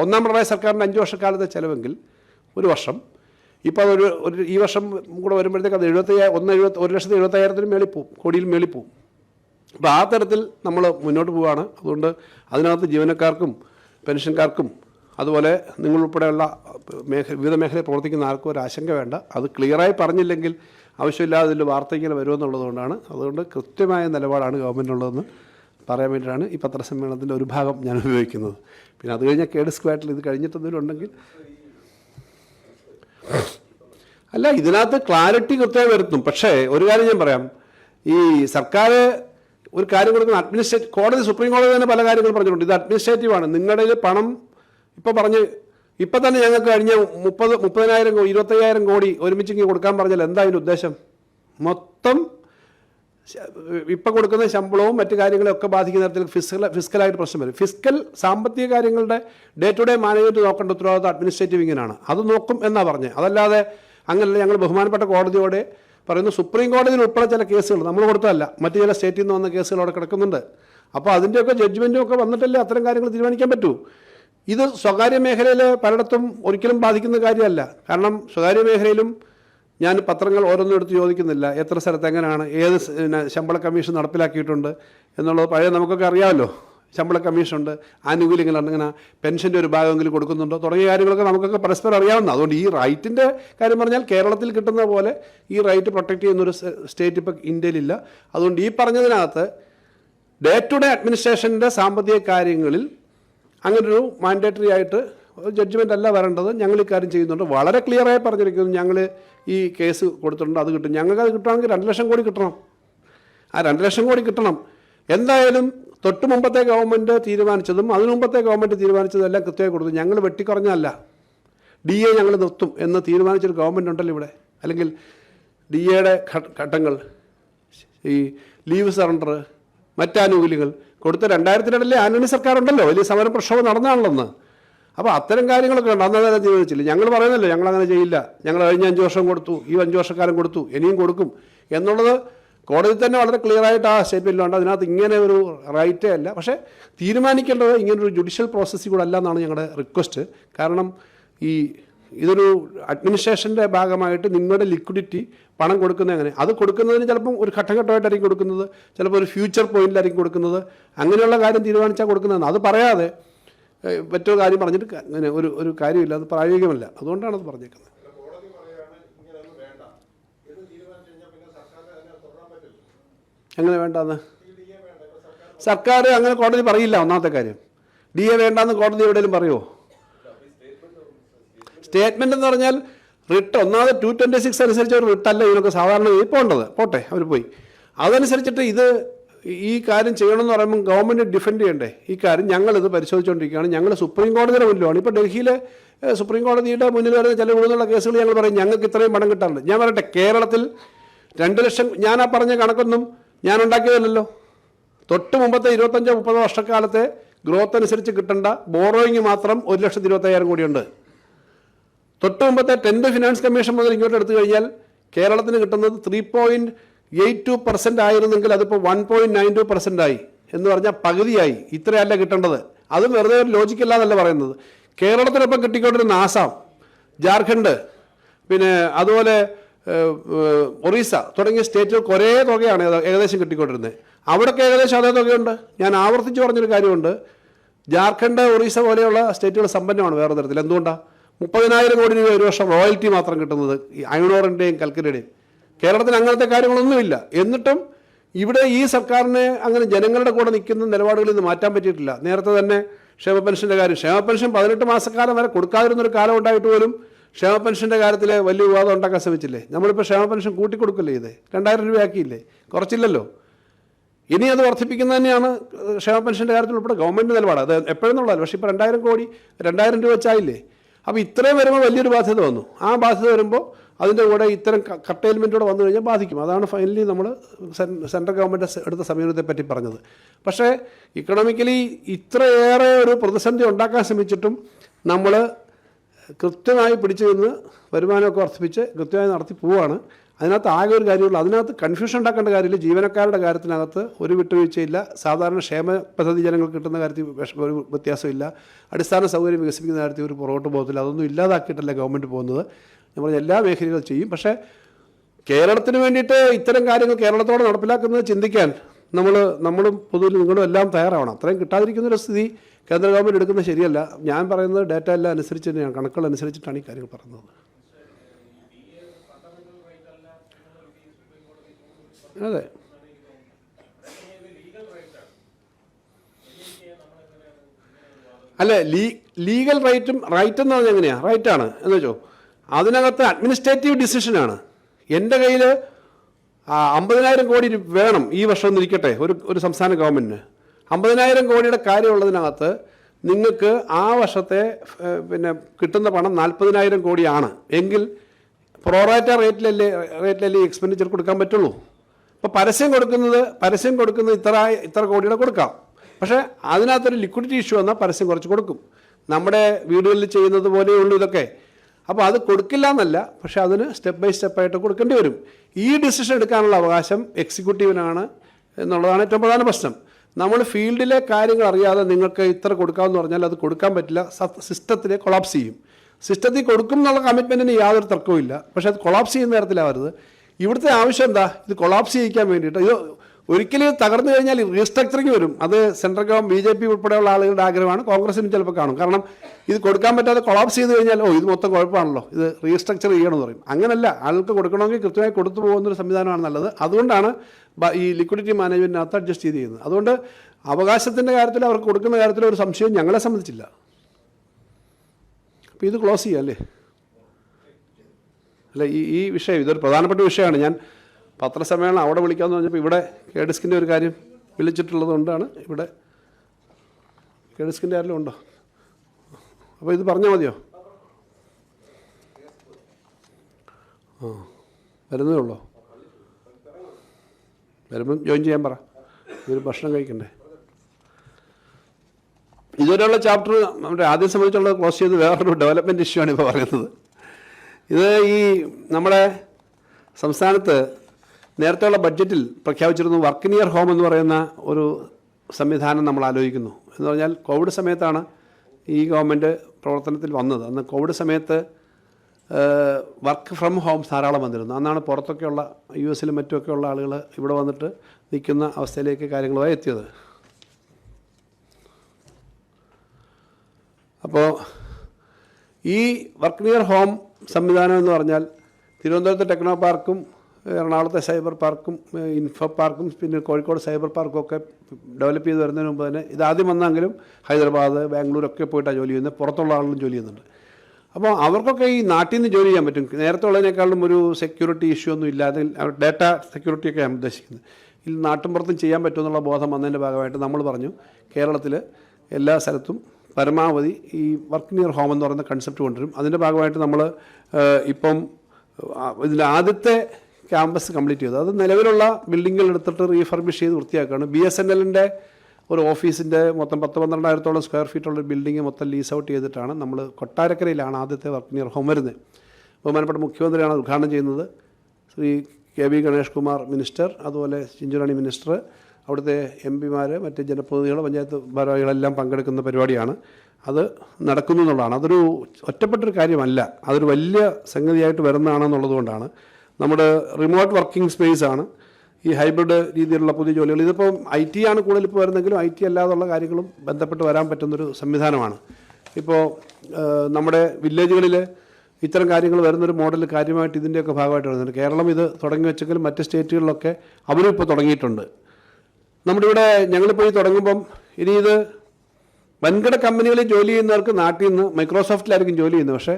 ഒന്നാം പിണറായി സർക്കാരിന്റെ അഞ്ച് വർഷക്കാലത്തെ ചിലവെങ്കിൽ ഒരു വർഷം. ഇപ്പോൾ അതൊരു ഒരു ഈ വർഷം കൂടെ വരുമ്പോഴത്തേക്ക് അത് എഴുപത്തയ്യായിരം ഒന്ന് എഴുപത്തി ഒരു ലക്ഷത്തി എഴുപത്തയ്യായിരത്തിന് മേളിൽ പോവും കോടിയിൽ മേളിൽ പോവും. അപ്പോൾ ആ തരത്തിൽ നമ്മൾ മുന്നോട്ട് പോവുകയാണ് അതുകൊണ്ട് അതിനകത്ത് ജീവനക്കാർക്കും പെൻഷൻകാർക്കും അതുപോലെ നിങ്ങളുൾപ്പെടെയുള്ള മേഖ വിവിധ മേഖലയിൽ പ്രവർത്തിക്കുന്ന ആർക്കും ഒരു ആശങ്ക വേണ്ട. അത് ക്ലിയറായി പറഞ്ഞില്ലെങ്കിൽ ആവശ്യമില്ലാതെ ഇതിൽ വാർത്ത ഇങ്ങനെ വരുമെന്നുള്ളതുകൊണ്ടാണ്. അതുകൊണ്ട് കൃത്യമായ നിലപാടാണ് ഗവൺമെന്റിനുള്ളതെന്ന് പറയാൻ വേണ്ടിയിട്ടാണ് ഈ പത്രസമ്മേളനത്തിന്റെ ഒരു ഭാഗം ഞാൻ ഉപയോഗിക്കുന്നത്. പിന്നെ അത് കഴിഞ്ഞാൽ കേട് സ്ക്വാറ്റിൽ ഇത് കഴിഞ്ഞിട്ട് ഉണ്ടെങ്കിൽ അല്ല ഇതിനകത്ത് ക്ലാരിറ്റി കൃത്യമായി വരുത്തും. പക്ഷേ ഒരു കാര്യം ഞാൻ പറയാം. ഈ സർക്കാർ ഒരു കാര്യം കൊടുക്കുന്ന അഡ്മിനിസ്ട്രേറ്റ് കോടതി സുപ്രീം കോടതി തന്നെ പല കാര്യങ്ങളും പറഞ്ഞിട്ടുണ്ട്. ഇത് അഡ്മിനിസ്ട്രേറ്റീവാണ് നിങ്ങളുടെ പണം ഇപ്പോൾ പറഞ്ഞ് ഇപ്പം തന്നെ ഞങ്ങൾക്ക് കഴിഞ്ഞ മുപ്പത് മുപ്പതിനായിരം ഇരുപത്തയ്യായിരം കോടി ഒരുമിച്ച് കൊടുക്കാൻ പറഞ്ഞാൽ എന്താ അതിന്റെ ഉദ്ദേശം? മൊത്തം ഇപ്പം കൊടുക്കുന്ന ശമ്പളവും മറ്റു കാര്യങ്ങളും ഒക്കെ ബാധിക്കുന്ന തരത്തിൽ ഫിസിക്കൽ ഫിസിക്കലായിട്ട് പ്രശ്നം വരും. ഫിസിക്കൽ സാമ്പത്തിക കാര്യങ്ങളുടെ ഡേ ടു ഡേ മാനേജ്മെന്റ് നോക്കേണ്ട ഉത്തരവാദിത്വം അഡ്മിനിസ്ട്രേറ്റീവ് ഇങ്ങനെയാണ് അത് നോക്കും എന്നാണ് പറഞ്ഞത് അതല്ലാതെ അങ്ങനെയല്ല ഞങ്ങൾ ബഹുമാനപ്പെട്ട കോടതിയോട് പറയുന്നു സുപ്രീം കോടതിയിൽ ഉൾപ്പെടെ ചില കേസുകൾ നമ്മൾ കൊടുത്തതല്ല. മറ്റു ചില സ്റ്റേറ്റിൽ നിന്ന് വന്ന കേസുകൾ അവിടെ കിടക്കുന്നുണ്ട്. അപ്പോൾ അതിന്റെയൊക്കെ ജഡ്ജ്മെന്റും ഒക്കെ വന്നിട്ടല്ലേ അത്തരം കാര്യങ്ങൾ തീരുമാനിക്കാൻ പറ്റൂ? ഇത് സ്വകാര്യ മേഖലയിൽ പലയിടത്തും ഒരിക്കലും ബാധിക്കുന്ന കാര്യമല്ല. കാരണം സ്വകാര്യ മേഖലയിലും ഞാൻ പത്രങ്ങൾ ഓരോന്നും എടുത്ത് ചോദിക്കുന്നില്ല. എത്ര സ്ഥലത്ത് എങ്ങനെയാണ് ഏത് ശമ്പള കമ്മീഷൻ നടപ്പിലാക്കിയിട്ടുണ്ട് എന്നുള്ളത് പഴയ നമുക്കൊക്കെ അറിയാമല്ലോ. ശമ്പള കമ്മീഷനുണ്ട് ആനുകൂല്യങ്ങൾ അങ്ങനെ പെൻഷന്റെ ഒരു ഭാഗമെങ്കിലും കൊടുക്കുന്നുണ്ടോ? തുടങ്ങിയ കാര്യങ്ങളൊക്കെ നമുക്കൊക്കെ പരസ്പരം അറിയാവുന്ന അതുകൊണ്ട് ഈ റൈറ്റിന്റെ കാര്യം പറഞ്ഞാൽ കേരളത്തിൽ കിട്ടുന്ന പോലെ ഈ റൈറ്റ് പ്രൊട്ടക്റ്റ് ചെയ്യുന്നൊരു സ്റ്റേറ്റ് ഇപ്പോൾ ഇന്ത്യയിലില്ല. അതുകൊണ്ട് ഈ പറഞ്ഞതിനകത്ത് ഡേ ടു ഡേ അഡ്മിനിസ്ട്രേഷന്റെ സാമ്പത്തിക കാര്യങ്ങളിൽ അങ്ങനൊരു മാൻഡേറ്ററി ആയിട്ട് ജഡ്ജ്മെന്റ് അല്ല വരേണ്ടത്. ഞങ്ങൾ ഇക്കാര്യം ചെയ്യുന്നുണ്ട്. വളരെ ക്ലിയറായി പറഞ്ഞിരിക്കുന്നു. ഞങ്ങൾ ഈ കേസ് കൊടുത്തിട്ടുണ്ട് അത് കിട്ടും. ഞങ്ങൾക്ക് അത് കിട്ടുകയാണെങ്കിൽ രണ്ട് ലക്ഷം കോടി കിട്ടണം. ആ രണ്ട് ലക്ഷം കോടി കിട്ടണം. എന്തായാലും തൊട്ട് മുമ്പത്തെ ഗവൺമെന്റ് തീരുമാനിച്ചതും അതിനു മുമ്പത്തെ ഗവൺമെന്റ് തീരുമാനിച്ചതും എല്ലാം കൃത്യമായി കൊടുത്തു. ഞങ്ങൾ വെട്ടിക്കുറഞ്ഞല്ല ഡി എ ഞങ്ങൾ നിർത്തും എന്ന് തീരുമാനിച്ചൊരു ഗവൺമെന്റ് ഉണ്ടല്ലോ ഇവിടെ. അല്ലെങ്കിൽ ഡി എയുടെ ഘട്ടങ്ങൾ ഈ ലീവ് സറണ്ടർ മറ്റാനുകൂല്യങ്ങൾ കൊടുത്ത രണ്ടായിരത്തി ആന്റണി സർക്കാർ ഉണ്ടല്ലോ വലിയ സമര പ്രക്ഷോഭം നടന്നാണല്ലോന്ന് അപ്പോൾ അത്തരം കാര്യങ്ങളൊക്കെ ഉണ്ട് അന്ന് അതെല്ലാം തീരുമാനിച്ചില്ല ഞങ്ങൾ പറയുന്നല്ലോ ഞങ്ങൾ അങ്ങനെ ചെയ്യില്ല. ഞങ്ങൾ കഴിഞ്ഞ അഞ്ച് വർഷം കൊടുത്തു ഈ അഞ്ച് വർഷക്കാലം കൊടുത്തു ഇനിയും കൊടുക്കും. എന്നുള്ളത് കോടതി തന്നെ വളരെ ക്ലിയറായിട്ട് ആ സ്റ്റേറ്റ്മെന്റിലുണ്ട് അതിനകത്ത് ഇങ്ങനെ ഒരു റൈറ്റേ അല്ല. പക്ഷേ തീരുമാനിക്കേണ്ടത് ഇങ്ങനൊരു ജുഡീഷ്യൽ പ്രോസസ്സിൽ കൂടെ അല്ല എന്നാണ് ഞങ്ങളുടെ റിക്വസ്റ്റ് കാരണം ഈ ഇതൊരു അഡ്മിനിസ്ട്രേഷന്റെ ഭാഗമായിട്ട് നിങ്ങളുടെ ലിക്വിഡിറ്റി പണം കൊടുക്കുന്നത് എങ്ങനെ? അത് കൊടുക്കുന്നതിന് ചിലപ്പം ഒരു ഘട്ടഘട്ടമായിട്ടായിരിക്കും കൊടുക്കുന്നത്. ചിലപ്പോൾ ഒരു ഫ്യൂച്ചർ പോയിന്റിലായിരിക്കും കൊടുക്കുന്നത്. അങ്ങനെയുള്ള കാര്യം തീരുമാനിച്ചാൽ കൊടുക്കുന്നതെന്ന്. അത് പറയാതെ മറ്റൊരു കാര്യം പറഞ്ഞിട്ട് ഒരു ഒരു കാര്യമില്ല. അത് പ്രായോഗികമല്ല. അതുകൊണ്ടാണ് അത് പറഞ്ഞേക്കുന്നത് കോടതി പറയാണ് ഇങ്ങനെയൊന്നും വേണ്ട എന്ന് തീരുമാനിച്ചു കഴിഞ്ഞാൽ പിന്നെ സർക്കാരിന് അതിനെ തുടരാൻ പറ്റില്ല എങ്ങനെ വേണ്ടാന്ന്? സർക്കാർ അങ്ങനെ കോടതി പറയില്ല ഒന്നാമത്തെ കാര്യം. ഡി എ വേണ്ടെന്ന് കോടതി എവിടെയെങ്കിലും പറയുമോ സ്റ്റേറ്റ്മെന്റ് എന്ന് പറഞ്ഞാൽ റിട്ട് ഒന്നാമത് ടു ട്വന്റി സിക്സ് അനുസരിച്ച് ഒരു റിട്ടല്ല ഇതിനൊക്കെ സാധാരണ ഉള്ളത് പോട്ടെ അവർ പോയി. അതനുസരിച്ചിട്ട് ഇത് ഈ കാര്യം ചെയ്യണമെന്ന് പറയുമ്പോൾ ഗവൺമെന്റ് ഡിഫെൻഡ് ചെയ്യണ്ടേ? ഈ കാര്യം ഞങ്ങളിത് പരിശോധിച്ചുകൊണ്ടിരിക്കുകയാണ് ഞങ്ങൾ സുപ്രീം കോടതിയുടെ മുന്നിലാണ് ഇപ്പോൾ ഡൽഹിയിലെ സുപ്രീം കോടതിയുടെ മുന്നിൽ വരുന്ന ചില കൂടുതലുള്ള കേസുകൾ ഞങ്ങൾ പറയും ഞങ്ങൾക്ക് ഇത്രയും പണം കിട്ടാറുണ്ട്. ഞാൻ പറയട്ടെ കേരളത്തിൽ രണ്ട് ലക്ഷം ഞാൻ ആ പറഞ്ഞ കണക്കൊന്നും ഞാൻ ഉണ്ടാക്കിയതല്ലല്ലോ തൊട്ട് മുമ്പത്തെ ഇരുപത്തഞ്ചോ മുപ്പതോ വർഷക്കാലത്തെ ഗ്രോത്ത് അനുസരിച്ച് കിട്ടേണ്ട ബോറോയിങ് മാത്രം ഒരു ലക്ഷത്തി ഇരുപത്തയ്യായിരം കോടിയുണ്ട്. തൊട്ട് മുമ്പത്തെ ടെൻത്ത് ഫിനാൻസ് കമ്മീഷൻ മുതൽ ഇങ്ങോട്ട് എടുത്തു കഴിഞ്ഞാൽ കേരളത്തിന് കിട്ടുന്നത് three point eight two percent ആയിരുന്നെങ്കിൽ അതിപ്പോൾ one point nine two percent ആയി. എന്ന് പറഞ്ഞാൽ പകുതിയായി. ഇത്രയല്ല കിട്ടേണ്ടത്. അതും വെറുതെ ഒരു ലോജിക്കല്ല എന്നല്ല പറയുന്നത്. കേരളത്തിനൊപ്പം കിട്ടിക്കൊണ്ടിരുന്ന ആസാം ജാർഖണ്ഡ് പിന്നെ അതുപോലെ ഒറീസ തുടങ്ങിയ സ്റ്റേറ്റുകൾക്ക് ഒരേ തുകയാണ് ഏകദേശം കിട്ടിക്കൊണ്ടിരുന്നത് അവിടെയൊക്കെ ഏകദേശം അതേ തുകയുണ്ട്. ഞാൻ ആവർത്തിച്ച് പറഞ്ഞൊരു കാര്യമുണ്ട്. ജാർഖണ്ഡ് ഒറീസ പോലെയുള്ള സ്റ്റേറ്റുകൾ സമ്പന്നമാണ് വേറെ തരത്തിൽ. എന്തുകൊണ്ടാണ് മുപ്പതിനായിരം കോടി രൂപ ഒരു വർഷം റോയൽറ്റി മാത്രം കിട്ടുന്നത് ഈ അയണോറിന്റെയും കൽക്കരിയുടെയും. കേരളത്തിൽ അങ്ങനത്തെ കാര്യങ്ങളൊന്നുമില്ല. എന്നിട്ടും ഇവിടെ ഈ സർക്കാരിനെ അങ്ങനെ ജനങ്ങളുടെ കൂടെ നിൽക്കുന്ന നിലപാടുകളിൽ നിന്ന് മാറ്റാൻ പറ്റിയിട്ടില്ല. നേരത്തെ തന്നെ ക്ഷേമ പെൻഷന്റെ കാര്യം. ക്ഷേമ പെൻഷൻ പതിനെട്ട് മാസക്കാലം വരെ കൊടുക്കാതിരുന്നൊരു കാലം ഉണ്ടായിട്ട് പോലും ക്ഷേമ പെൻഷന്റെ കാര്യത്തിൽ വലിയ വിവാദം ഉണ്ടാക്കാൻ ശ്രമിച്ചില്ലേ? നമ്മളിപ്പോൾ ക്ഷേമ പെൻഷൻ കൂട്ടിക്കൊടുക്കില്ലേ ഇത്? രണ്ടായിരം രൂപയാക്കിയില്ലേ? കുറച്ചില്ലല്ലോ. ഇനി അത് വർദ്ധിപ്പിക്കുന്ന തന്നെയാണ് ക്ഷേമ പെൻഷന്റെ കാര്യത്തിൽ ഉൾപ്പെടെ ഗവൺമെന്റ് നിലപാട്. അത് എപ്പോഴെന്നുള്ളതല്ല പക്ഷേ ഇപ്പോൾ രണ്ടായിരം കോടി രണ്ടായിരം രൂപ വെച്ചായില്ലേ? അപ്പോൾ ഇത്രയും വരുമ്പോൾ വലിയൊരു ബാധ്യത വന്നു. ആ ബാധ്യത വരുമ്പോൾ അതിന്റെ കൂടെ ഇത്തരം കട്ടെയിൽമെന്റോടെ വന്നു കഴിഞ്ഞാൽ ബാധിക്കും. അതാണ് ഫൈനലി നമ്മൾ സെൻട്രൽ ഗവൺമെന്റ് എടുത്ത സമീപനത്തെ പറ്റി പറഞ്ഞത്. പക്ഷേ ഇക്കണോമിക്കലി ഇത്രയേറെ ഒരു പ്രതിസന്ധി ഉണ്ടാക്കാൻ ശ്രമിച്ചിട്ടും നമ്മൾ കൃത്യമായി പിടിച്ചു നിന്ന് വരുമാനമൊക്കെ വർദ്ധിപ്പിച്ച് കൃത്യമായി നടത്തി പോവുകയാണ് അതിനകത്ത് ആകെ ഒരു കാര്യമുള്ളൂ. അതിനകത്ത് കൺഫ്യൂഷൻ ഉണ്ടാക്കേണ്ട കാര്യമില്ല. ജീവനക്കാരുടെ കാര്യത്തിനകത്ത് ഒരു വിട്ടുവീഴ്ചയില്ല. സാധാരണ ക്ഷേമ പദ്ധതി ജനങ്ങൾക്ക് കിട്ടുന്ന കാര്യത്തിൽ ഒരു വ്യത്യാസമില്ല. അടിസ്ഥാന സൗകര്യം വികസിപ്പിക്കുന്ന കാര്യത്തിൽ ഒരു പുറകോട്ട് പോകത്തില്ല. അതൊന്നും ഇല്ലാതാക്കിയിട്ടല്ല ഗവൺമെന്റ് പോകുന്നത്. നമ്മൾ എല്ലാ മേഖലകളും ചെയ്യും. പക്ഷേ കേരളത്തിന് വേണ്ടിയിട്ട് ഇത്തരം കാര്യങ്ങൾ കേരളത്തോടെ നടപ്പിലാക്കുന്നത് ചിന്തിക്കാൻ നമ്മൾ നമ്മളും പൊതുവിൽ നിങ്ങളും എല്ലാം തയ്യാറാവണം. അത്രയും കിട്ടാതിരിക്കുന്നൊരു സ്ഥിതി കേന്ദ്ര ഗവൺമെന്റ് എടുക്കുന്നത് ശരിയല്ല. ഞാൻ പറയുന്നത് ഡാറ്റ എല്ലാം അനുസരിച്ച് തന്നെയാണ്. കണക്കുകൾ അനുസരിച്ചിട്ടാണ് ഈ കാര്യങ്ങൾ പറയുന്നത്. അതെ. അല്ല ലീ ലീഗൽ റൈറ്റും റൈറ്റ് എന്ന് പറഞ്ഞാൽ എങ്ങനെയാണ് റൈറ്റാണ് എന്ന് വെച്ചോ. അതിനകത്ത് അഡ്മിനിസ്ട്രേറ്റീവ് ഡിസിഷനാണ് എന്റെ കയ്യിൽ അമ്പതിനായിരം കോടി വേണം ഈ വർഷം ഒന്നിരിക്കട്ടെ. ഒരു ഒരു സംസ്ഥാന ഗവൺമെന്റിന് അമ്പതിനായിരം കോടിയുടെ കാര്യമുള്ളതിനകത്ത് നിങ്ങൾക്ക് ആ വർഷത്തെ പിന്നെ കിട്ടുന്ന പണം നാൽപ്പതിനായിരം കോടിയാണ്. എങ്കിൽ പ്രോറാറ്റ റേറ്റിലല്ലേ റേറ്റിലല്ലേ എക്സ്പെൻഡിച്ചർ കൊടുക്കാൻ പറ്റുള്ളൂ? അപ്പോൾ പരസ്യം കൊടുക്കുന്നത് പരസ്യം കൊടുക്കുന്നത് ഇത്ര ഇത്ര കോടിയുടെ കൊടുക്കാം. പക്ഷേ അതിനകത്തൊരു ലിക്വിഡിറ്റി ഇഷ്യൂ വന്നാൽ പരസ്യം കുറച്ച് കൊടുക്കും. നമ്മുടെ വീടുകളിൽ ചെയ്യുന്നത് പോലെയുള്ളൂ ഇതൊക്കെ. അപ്പോൾ അത് കൊടുക്കില്ല എന്നല്ല പക്ഷേ അതിന് സ്റ്റെപ്പ് ബൈ സ്റ്റെപ്പായിട്ട് കൊടുക്കേണ്ടി വരും. ഈ ഡിസിഷൻ എടുക്കാനുള്ള അവകാശം എക്സിക്യൂട്ടീവിനാണ് എന്നുള്ളതാണ് ഏറ്റവും പ്രധാന പ്രശ്നം. നമ്മൾ ഫീൽഡിലെ കാര്യങ്ങൾ അറിയാതെ നിങ്ങൾക്ക് ഇത്ര കൊടുക്കാമെന്ന് പറഞ്ഞാൽ അത് കൊടുക്കാൻ പറ്റില്ല. സിസ്റ്റത്തിനെ കൊളാപ്സ് ചെയ്യും. സിസ്റ്റത്തിൽ കൊടുക്കും എന്നുള്ള കമ്മിറ്റ്മെന്റിന് യാതൊരു തർക്കവും ഇല്ല പക്ഷേ അത് കൊളാപ്സ് ചെയ്യുന്ന തരത്തിലാവരുത്. ഇവിടുത്തെ ആവശ്യം എന്താ? ഇത് കൊളാപ്സ് ചെയ്യിക്കാൻ വേണ്ടിയിട്ട്. ഇത് ഒരിക്കലും തകർന്നു കഴിഞ്ഞാൽ റീസ്ട്രക്ചറിങ് വരും. അത് central government B J P ഉൾപ്പെടെയുള്ള ആളുകളുടെ ആഗ്രഹമാണ്. കോൺഗ്രസിനും ചിലപ്പോൾ കാണും. കാരണം ഇത് കൊടുക്കാൻ പറ്റാതെ കൊളാപ്സ് ചെയ്ത് കഴിഞ്ഞാൽ ഓ ഇത് മൊത്തം കുഴപ്പമാണല്ലോ. ഇത് റീസ്ട്രക്ചർ ചെയ്യണമെന്ന് പറയും. അങ്ങനല്ല. ആൾക്ക് കൊടുക്കണമെങ്കിൽ കൃത്യമായി കൊടുത്തു പോകുന്നൊരു സംവിധാനമാണ് നല്ലത്. അതുകൊണ്ടാണ് ഈ ലിക്വിഡിറ്റി മാനേജ്മെന്റിനകത്ത് അഡ്ജസ്റ്റ് ചെയ്ത് ചെയ്യുന്നത്. അതുകൊണ്ട് അവകാശത്തിന്റെ കാര്യത്തിൽ അവർക്ക് കൊടുക്കുന്ന കാര്യത്തിൽ ഒരു സംശയം ഞങ്ങളെ സംബന്ധിച്ചില്ല. അപ്പോൾ ഇത് ക്ലോസ് ചെയ്യാം അല്ലേ? അല്ല ഈ ഈ വിഷയം ഇതൊരു പ്രധാനപ്പെട്ട വിഷയമാണ്. ഞാൻ പത്രസമ്മേളനം അവിടെ വിളിക്കാമെന്ന് പറഞ്ഞപ്പോൾ ഇവിടെ കെ കേഡിസ്കിന്റെ ഒരു കാര്യം വിളിച്ചിട്ടുള്ളത് കൊണ്ടാണ് ഇവിടെ കേഡിസ്കിന്റെ ആരെങ്കിലും ഉണ്ടോ? അപ്പോൾ ഇത് പറഞ്ഞാൽ മതിയോ? ആ വരുന്നേ ഉള്ളോ? വരുമ്പം ജോയിൻ ചെയ്യാൻ പറ. ഇതൊരു ഭക്ഷണം കഴിക്കണ്ടേ? ഇതുവരെയുള്ള ചാപ്റ്റർ നമ്മുടെ ആദ്യം സംബന്ധിച്ചുള്ള ക്ലോസ് ചെയ്ത് വേറൊരു ഡെവലപ്മെന്റ് ഇഷ്യൂ ആണ് ഇപ്പോൾ പറയുന്നത്. ഇത് ഈ നമ്മുടെ സംസ്ഥാനത്ത് നേരത്തെയുള്ള ബഡ്ജറ്റിൽ പ്രഖ്യാപിച്ചിരുന്നു വർക്ക് നിയർ ഹോം എന്ന് പറയുന്ന ഒരു സംവിധാനം നമ്മൾ ആലോചിക്കുന്നു. എന്ന് പറഞ്ഞാൽ കോവിഡ് സമയത്താണ് ഈ ഗവൺമെന്റ് പ്രവർത്തനത്തിൽ വന്നത്. അന്ന് കോവിഡ് സമയത്ത് വർക്ക് ഫ്രം ഹോം ധാരാളം വന്നിരുന്നു. അന്നാണ് പുറത്തൊക്കെയുള്ള യു എസിലും മറ്റുമൊക്കെയുള്ള ആളുകൾ ഇവിടെ വന്നിട്ട് നിൽക്കുന്ന അവസ്ഥയിലേക്ക് കാര്യങ്ങളുമായി എത്തിയത്. അപ്പോൾ ഈ വർക്ക് നിയർ ഹോം സംവിധാനം എന്ന് പറഞ്ഞാൽ തിരുവനന്തപുരത്ത് ടെക്നോ പാർക്കും എറണാകുളത്തെ സൈബർ പാർക്കും ഇൻഫോ പാർക്കും പിന്നെ കോഴിക്കോട് സൈബർ പാർക്കും ഒക്കെ ഡെവലപ്പ് ചെയ്ത് വരുന്നതിന് മുമ്പ് തന്നെ ഇതാദ്യം വന്നെങ്കിലും ഹൈദരാബാദ് ബാംഗ്ലൂരൊക്കെ പോയിട്ടാണ് ജോലി ചെയ്യുന്നത് പുറത്തുള്ള ആളുകളും ജോലി ചെയ്യുന്നുണ്ട്. അപ്പോൾ അവർക്കൊക്കെ ഈ നാട്ടിൽ നിന്ന് ജോലി ചെയ്യാൻ പറ്റും. നേരത്തെ ഉള്ളതിനേക്കാളും ഒരു സെക്യൂരിറ്റി ഇഷ്യൂ ഒന്നും ഇല്ലാതെ ഡേറ്റ സെക്യൂരിറ്റി ഒക്കെ ഞാൻ ഉദ്ദേശിക്കുന്നത്. ഇതിൽ നാട്ടിൻപുറത്തും ചെയ്യാൻ പറ്റുമെന്നുള്ള ബോധം വന്നതിന്റെ ഭാഗമായിട്ട് നമ്മൾ പറഞ്ഞു കേരളത്തിൽ എല്ലാ സ്ഥലത്തും പരമാവധി ഈ വർക്ക് നിയർ ഹോം എന്ന് പറയുന്ന കൺസെപ്റ്റ് കൊണ്ടുവരും. അതിന്റെ ഭാഗമായിട്ട് നമ്മൾ ഇപ്പം ഇതിന്റെ ആദ്യത്തെ ക്യാമ്പസ് കംപ്ലീറ്റ് ചെയ്തു. അത് നിലവിലുള്ള ബിൽഡിങ്ങുകൾ എടുത്തിട്ട് റീഫർബിഷ് ചെയ്ത് വൃത്തിയാക്കുകയാണ് ബി എസ് എൻ എല്ലിന്റെ ഒരു ഓഫീസിന്റെ മൊത്തം പത്ത് പന്ത്രണ്ടായിരത്തോളം സ്ക്വയർ ഫീറ്റുള്ള ഒരു ബിൽഡിംഗ് മൊത്തം ലീസ് ഔട്ട് ചെയ്തിട്ടാണ് നമ്മൾ കൊട്ടാരക്കരയിലാണ് ആദ്യത്തെ വർക്ക് നിയർ ഹോം വരുന്നത്. ബഹുമാനപ്പെട്ട മുഖ്യമന്ത്രിയാണ് ഉദ്ഘാടനം ചെയ്യുന്നത്. Shri K V Ganesh Kumar minister അതുപോലെ ചിഞ്ചുറാണി മിനിസ്റ്റർ അവിടുത്തെ എം പിമാർ മറ്റ് ജനപ്രതിനിധികൾ പഞ്ചായത്ത് ഭാരവാഹികളെല്ലാം പങ്കെടുക്കുന്ന പരിപാടിയാണ്. അത് നടക്കുന്നു എന്നുള്ളതാണ്. അതൊരു ഒറ്റപ്പെട്ടൊരു കാര്യമല്ല. അതൊരു വലിയ സംഗതിയായിട്ട് വരുന്നതാണെന്നുള്ളത് കൊണ്ടാണ് നമ്മുടെ റിമോട്ട് വർക്കിംഗ് സ്പേസ് ആണ്. ഈ ഹൈബ്രിഡ് രീതിയിലുള്ള പുതിയ ജോലികൾ. ഇതിപ്പോൾ ഐ ടി ആണ് കൂടുതൽ ഇപ്പോൾ വരുന്നെങ്കിലും ഐ ടി അല്ലാതുള്ള കാര്യങ്ങളും ബന്ധപ്പെട്ട് വരാൻ പറ്റുന്നൊരു സംവിധാനമാണ്. ഇപ്പോൾ നമ്മുടെ വില്ലേജുകളിൽ ഇത്തരം കാര്യങ്ങൾ വരുന്നൊരു മോഡൽ കാര്യമായിട്ട് ഇതിന്റെയൊക്കെ ഭാഗമായിട്ട് വരുന്നുണ്ട്. കേരളം ഇത് തുടങ്ങി വെച്ചെങ്കിലും മറ്റ് സ്റ്റേറ്റുകളിലൊക്കെ അവരും ഇപ്പോൾ തുടങ്ങിയിട്ടുണ്ട്. നമ്മുടെ ഇവിടെ ഞങ്ങളിപ്പോൾ ഈ തുടങ്ങുമ്പം ഇനി ഇത് വൻകിട കമ്പനികളിൽ ജോലി ചെയ്യുന്നവർക്ക് നാട്ടിൽ നിന്ന് മൈക്രോസോഫ്റ്റിലായിരിക്കും ജോലി ചെയ്യുന്നത്. പക്ഷേ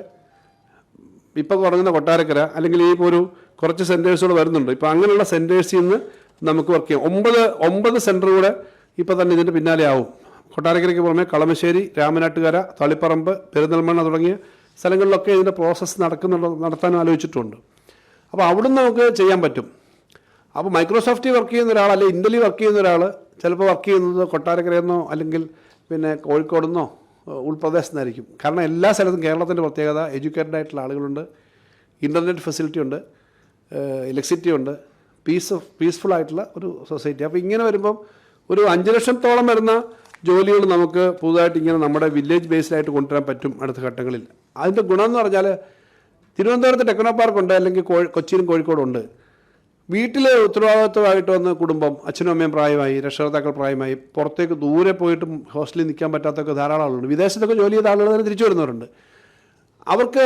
ഇപ്പോൾ തുടങ്ങുന്ന കൊട്ടാരക്കര അല്ലെങ്കിൽ ഈ ഒരു കുറച്ച് സെന്റേഴ്സുകൾ വരുന്നുണ്ട്. ഇപ്പോൾ അങ്ങനെയുള്ള സെന്റേഴ്സിൽ നിന്ന് നമുക്ക് വർക്ക് ചെയ്യാം. ഒമ്പത് ഒമ്പത് സെന്റർ കൂടെ ഇപ്പോൾ തന്നെ ഇതിന്റെ പിന്നാലെ ആവും. കൊട്ടാരക്കരയ്ക്ക് പുറമെ കളമശ്ശേരി രാമനാട്ടുകര തളിപ്പറമ്പ് പെരുന്തൽമണ്ണ തുടങ്ങിയ സ്ഥലങ്ങളിലൊക്കെ ഇതിന്റെ പ്രോസസ്സ് നടക്കുന്നുണ്ട് നടത്താൻ ആലോചിച്ചിട്ടുണ്ട്. അപ്പോൾ അവിടുന്ന് നമുക്ക് ചെയ്യാൻ പറ്റും. അപ്പോൾ മൈക്രോസോഫ്റ്റിൽ വർക്ക് ചെയ്യുന്ന ഒരാൾ അല്ലെങ്കിൽ ഇന്ത്യയിൽ വർക്ക് ചെയ്യുന്ന ഒരാൾ ചിലപ്പോൾ വർക്ക് ചെയ്യുന്നത് കൊട്ടാരക്കരയെന്നോ അല്ലെങ്കിൽ പിന്നെ കോഴിക്കോടെന്നോ നിന്നോ ഉൾപ്രദേശത്തു നിന്നായിരിക്കും കാരണം എല്ലാ സ്ഥലത്തും കേരളത്തിന്റെ പ്രത്യേകത എഡ്യൂക്കേറ്റഡ് ആയിട്ടുള്ള ആളുകളുണ്ട്. ഇന്റർനെറ്റ് ഫെസിലിറ്റി ഉണ്ട്. ഇലക്ട്രിസിറ്റി ഉണ്ട്. പീസ് പീസ്ഫുൾ ആയിട്ടുള്ള ഒരു സൊസൈറ്റി അപ്പോൾ ഇങ്ങനെ വരുമ്പം ഒരു അഞ്ച് ലക്ഷത്തോളം വരുന്ന ജോലികൾ നമുക്ക് പുതുതായിട്ട് ഇങ്ങനെ നമ്മുടെ വില്ലേജ് ബേസ്ഡായിട്ട് കൊണ്ടുവരാൻ പറ്റും അടുത്ത ഘട്ടങ്ങളിൽ. അതിന്റെ ഗുണം എന്ന് പറഞ്ഞാൽ തിരുവനന്തപുരത്ത് ടെക്നോ പാർക്കുണ്ട് അല്ലെങ്കിൽ കോഴി കൊച്ചിയിലും കോഴിക്കോടുണ്ട് വീട്ടിൽ ഉത്തരവാദിത്വമായിട്ട് വന്ന കുടുംബം അച്ഛനും അമ്മയും പ്രായമായി രക്ഷകർത്താക്കൾ പ്രായമായി പുറത്തേക്ക് ദൂരെ പോയിട്ട് ഹോസ്റ്റലിൽ നിൽക്കാൻ പറ്റാത്തൊക്കെ ധാരാളം ആളുകളുണ്ട്. വിദേശത്തൊക്കെ ജോലി ചെയ്ത ആളുകൾ തന്നെ തിരിച്ചു വരുന്നവരുണ്ട്. അവർക്ക്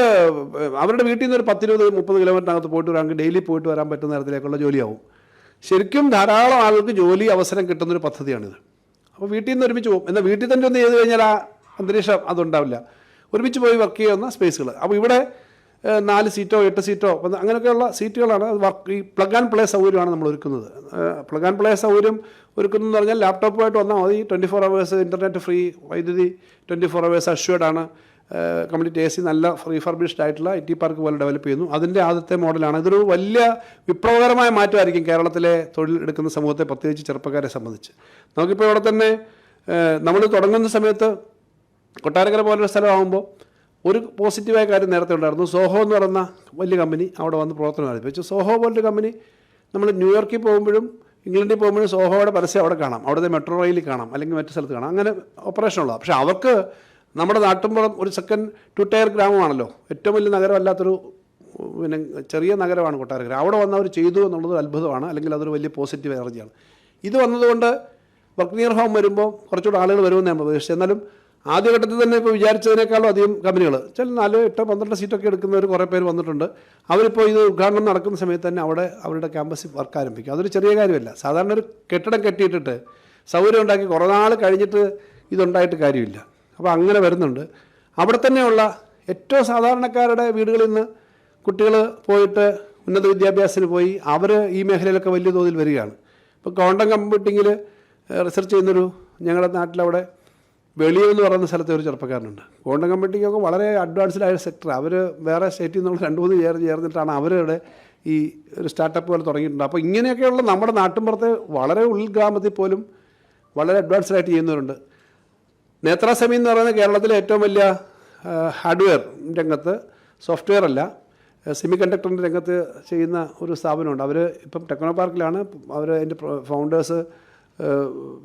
അവരുടെ വീട്ടിൽ നിന്ന് ഒരു പത്തിരുപത് മുപ്പത് കിലോമീറ്ററിനകത്ത് പോയിട്ട് വരാമെങ്കിൽ ഡെയിലി പോയിട്ട് വരാൻ പറ്റുന്ന തരത്തിലേക്കുള്ള ജോലിയാവും. ശരിക്കും ധാരാളം ആളുകൾക്ക് ജോലി അവസരം കിട്ടുന്നൊരു പദ്ധതിയാണിത്. അപ്പോൾ വീട്ടിൽ നിന്ന് ഒരുമിച്ച് പോകും. എന്നാൽ വീട്ടിൽ തന്നെ ഒന്ന് ചെയ്ത് കഴിഞ്ഞാൽ ആ അന്തരീക്ഷം അതുണ്ടാവില്ല. ഒരുമിച്ച് പോയി വർക്ക് ചെയ്യുന്ന സ്പേസുകൾ. അപ്പോൾ ഇവിടെ നാല് സീറ്റോ എട്ട് സീറ്റോ അങ്ങനെയൊക്കെയുള്ള സീറ്റുകളാണ് വർക്ക് ഈ പ്ലഗ് ആൻഡ് പ്ലേ സൗകര്യമാണ് നമ്മൾ ഒരുക്കുന്നത്. പ്ലഗ് ആൻഡ് പ്ലേ സൗകര്യം ഒരുക്കുന്നതെന്ന് പറഞ്ഞാൽ ലാപ്ടോപ്പുമായിട്ട് വന്നാൽ മതി. Twenty four hours internet free വൈദ്യുതി ട്വന്റി ഫോർ അവേഴ്സ് അഷ്വേർഡ് ആണ്. കംപ്ലീറ്റ് എ സി നല്ല റീഫർബിഷ്ഡ് ആയിട്ടുള്ള ടി പാർക്ക് പോലെ ഡെവലപ്പ് ചെയ്യുന്നു. അതിന്റെ ആദ്യത്തെ മോഡലാണ്. ഇതൊരു വലിയ വിപ്ലവകരമായ മാറ്റമായിരിക്കും കേരളത്തിലെ തൊഴിൽ എടുക്കുന്ന സമൂഹത്തെ പ്രത്യേകിച്ച് ചെറുപ്പക്കാരെ സംബന്ധിച്ച്. നമുക്കിപ്പോൾ ഇവിടെ തന്നെ നമ്മൾ തുടങ്ങുന്ന സമയത്ത് കൊട്ടാരക്കര പോലൊരു സ്ഥലമാകുമ്പോൾ ഒരു പോസിറ്റീവായ കാര്യം നേരത്തെ ഉണ്ടായിരുന്നു. സോഹോ എന്ന് പറയുന്ന വലിയ കമ്പനി അവിടെ വന്ന് പ്രവർത്തനം ആരംഭിച്ചു സോഹോ പോലൊരു കമ്പനി നമ്മൾ ന്യൂയോർക്കിൽ പോകുമ്പോഴും ഇംഗ്ലണ്ടിൽ പോകുമ്പോഴും സോഹോയുടെ പരസ്യം അവിടെ കാണാം. അവിടുത്തെ മെട്രോ റെയിലിൽ കാണാം. അല്ലെങ്കിൽ മറ്റു സ്ഥലത്ത് കാണാം. അങ്ങനെ ഓപ്പറേഷൻ ഉള്ളതാണ്. പക്ഷേ അവർക്ക് നമ്മുടെ നാട്ടുമ്പുറം ഒരു സെക്കൻഡ് ടു ടയർ ഗ്രാമമാണല്ലോ. ഏറ്റവും വലിയ നഗരമല്ലാത്തൊരു പിന്നെ ചെറിയ നഗരമാണ് കൊട്ടാരക്കര. അവിടെ വന്നവർ ചെയ്തു എന്നുള്ളത് അത്ഭുതമാണ്. അല്ലെങ്കിൽ അതൊരു വലിയ പോസിറ്റീവ് എനർജിയാണ്. ഇത് വന്നതുകൊണ്ട് വർക്ക് നിയർ ഹോം വരുമ്പോൾ കുറച്ചുകൂടെ ആളുകൾ വരുമെന്ന് ഞാൻ പ്രതീക്ഷിച്ചു. എന്നാലും ആദ്യഘട്ടത്തിൽ തന്നെ ഇപ്പോൾ വിചാരിച്ചതിനേക്കാളും അധികം കമ്പനികൾ ചില നാല് എട്ട് പന്ത്രണ്ട് സീറ്റൊക്കെ എടുക്കുന്നവർ കുറേ പേര് വന്നിട്ടുണ്ട്. അവരിപ്പോൾ ഇത് ഉദ്ഘാടനം നടക്കുന്ന സമയത്ത് തന്നെ അവിടെ അവരുടെ ക്യാമ്പസിൽ വർക്ക് ആരംഭിക്കും. അതൊരു ചെറിയ കാര്യമല്ല. സാധാരണ ഒരു കെട്ടിടം കെട്ടിയിട്ടിട്ട് സൗകര്യം ഉണ്ടാക്കി കുറേ നാൾ കഴിഞ്ഞിട്ട് ഇതുണ്ടായിട്ട് കാര്യമില്ല. അപ്പോൾ അങ്ങനെ വരുന്നുണ്ട്. അവിടെ തന്നെയുള്ള ഏറ്റവും സാധാരണക്കാരുടെ വീടുകളിൽ നിന്ന് കുട്ടികൾ പോയിട്ട് ഉന്നത വിദ്യാഭ്യാസത്തിന് പോയി അവർ ഈ മേഖലയിലൊക്കെ വലിയ തോതിൽ വരികയാണ്. ഇപ്പോൾ ക്വാണ്ടം കമ്പ്യൂട്ടിങ്ങിൽ റിസർച്ച് ചെയ്യുന്നൊരു ഞങ്ങളുടെ നാട്ടിലവിടെ വെളിയിൽ എന്ന് പറയുന്ന സ്ഥലത്തെ ഒരു ചെറുപ്പക്കാരനുണ്ട്. ക്വാണ്ടം കമ്പ്യൂട്ടിങ്ങൊക്കെ വളരെ അഡ്വാൻസ്ഡ് ആയ സെക്ടർ. അവർ വേറെ സ്റ്റേറ്റിൽ നിന്നുള്ള രണ്ട് മൂന്ന് ചേർന്ന് ചേർന്നിട്ടാണ് അവരുടെ ഈ ഒരു സ്റ്റാർട്ടപ്പ് പോലെ തുടങ്ങിയിട്ടുണ്ട്. അപ്പോൾ ഇങ്ങനെയൊക്കെയുള്ള നമ്മുടെ നാട്ടിൻപുറത്തെ വളരെ ഉൾഗ്രാമത്തിൽ പോലും വളരെ അഡ്വാൻസ്ഡ് ആയിട്ട് ചെയ്യുന്നവരുണ്ട്. നേത്രാസമി എന്ന് പറയുന്നത് കേരളത്തിലെ ഏറ്റവും വലിയ ഹാർഡ്വെയർ രംഗത്ത് സോഫ്റ്റ്വെയർ അല്ല സെമി കണ്ടക്ടറിന്റെ രംഗത്ത് ചെയ്യുന്ന ഒരു സ്ഥാപനമുണ്ട്. അവർ ഇപ്പം ടെക്നോ പാർക്കിലാണ്. അവർ അതിന്റെ ഫൗണ്ടേഴ്സ്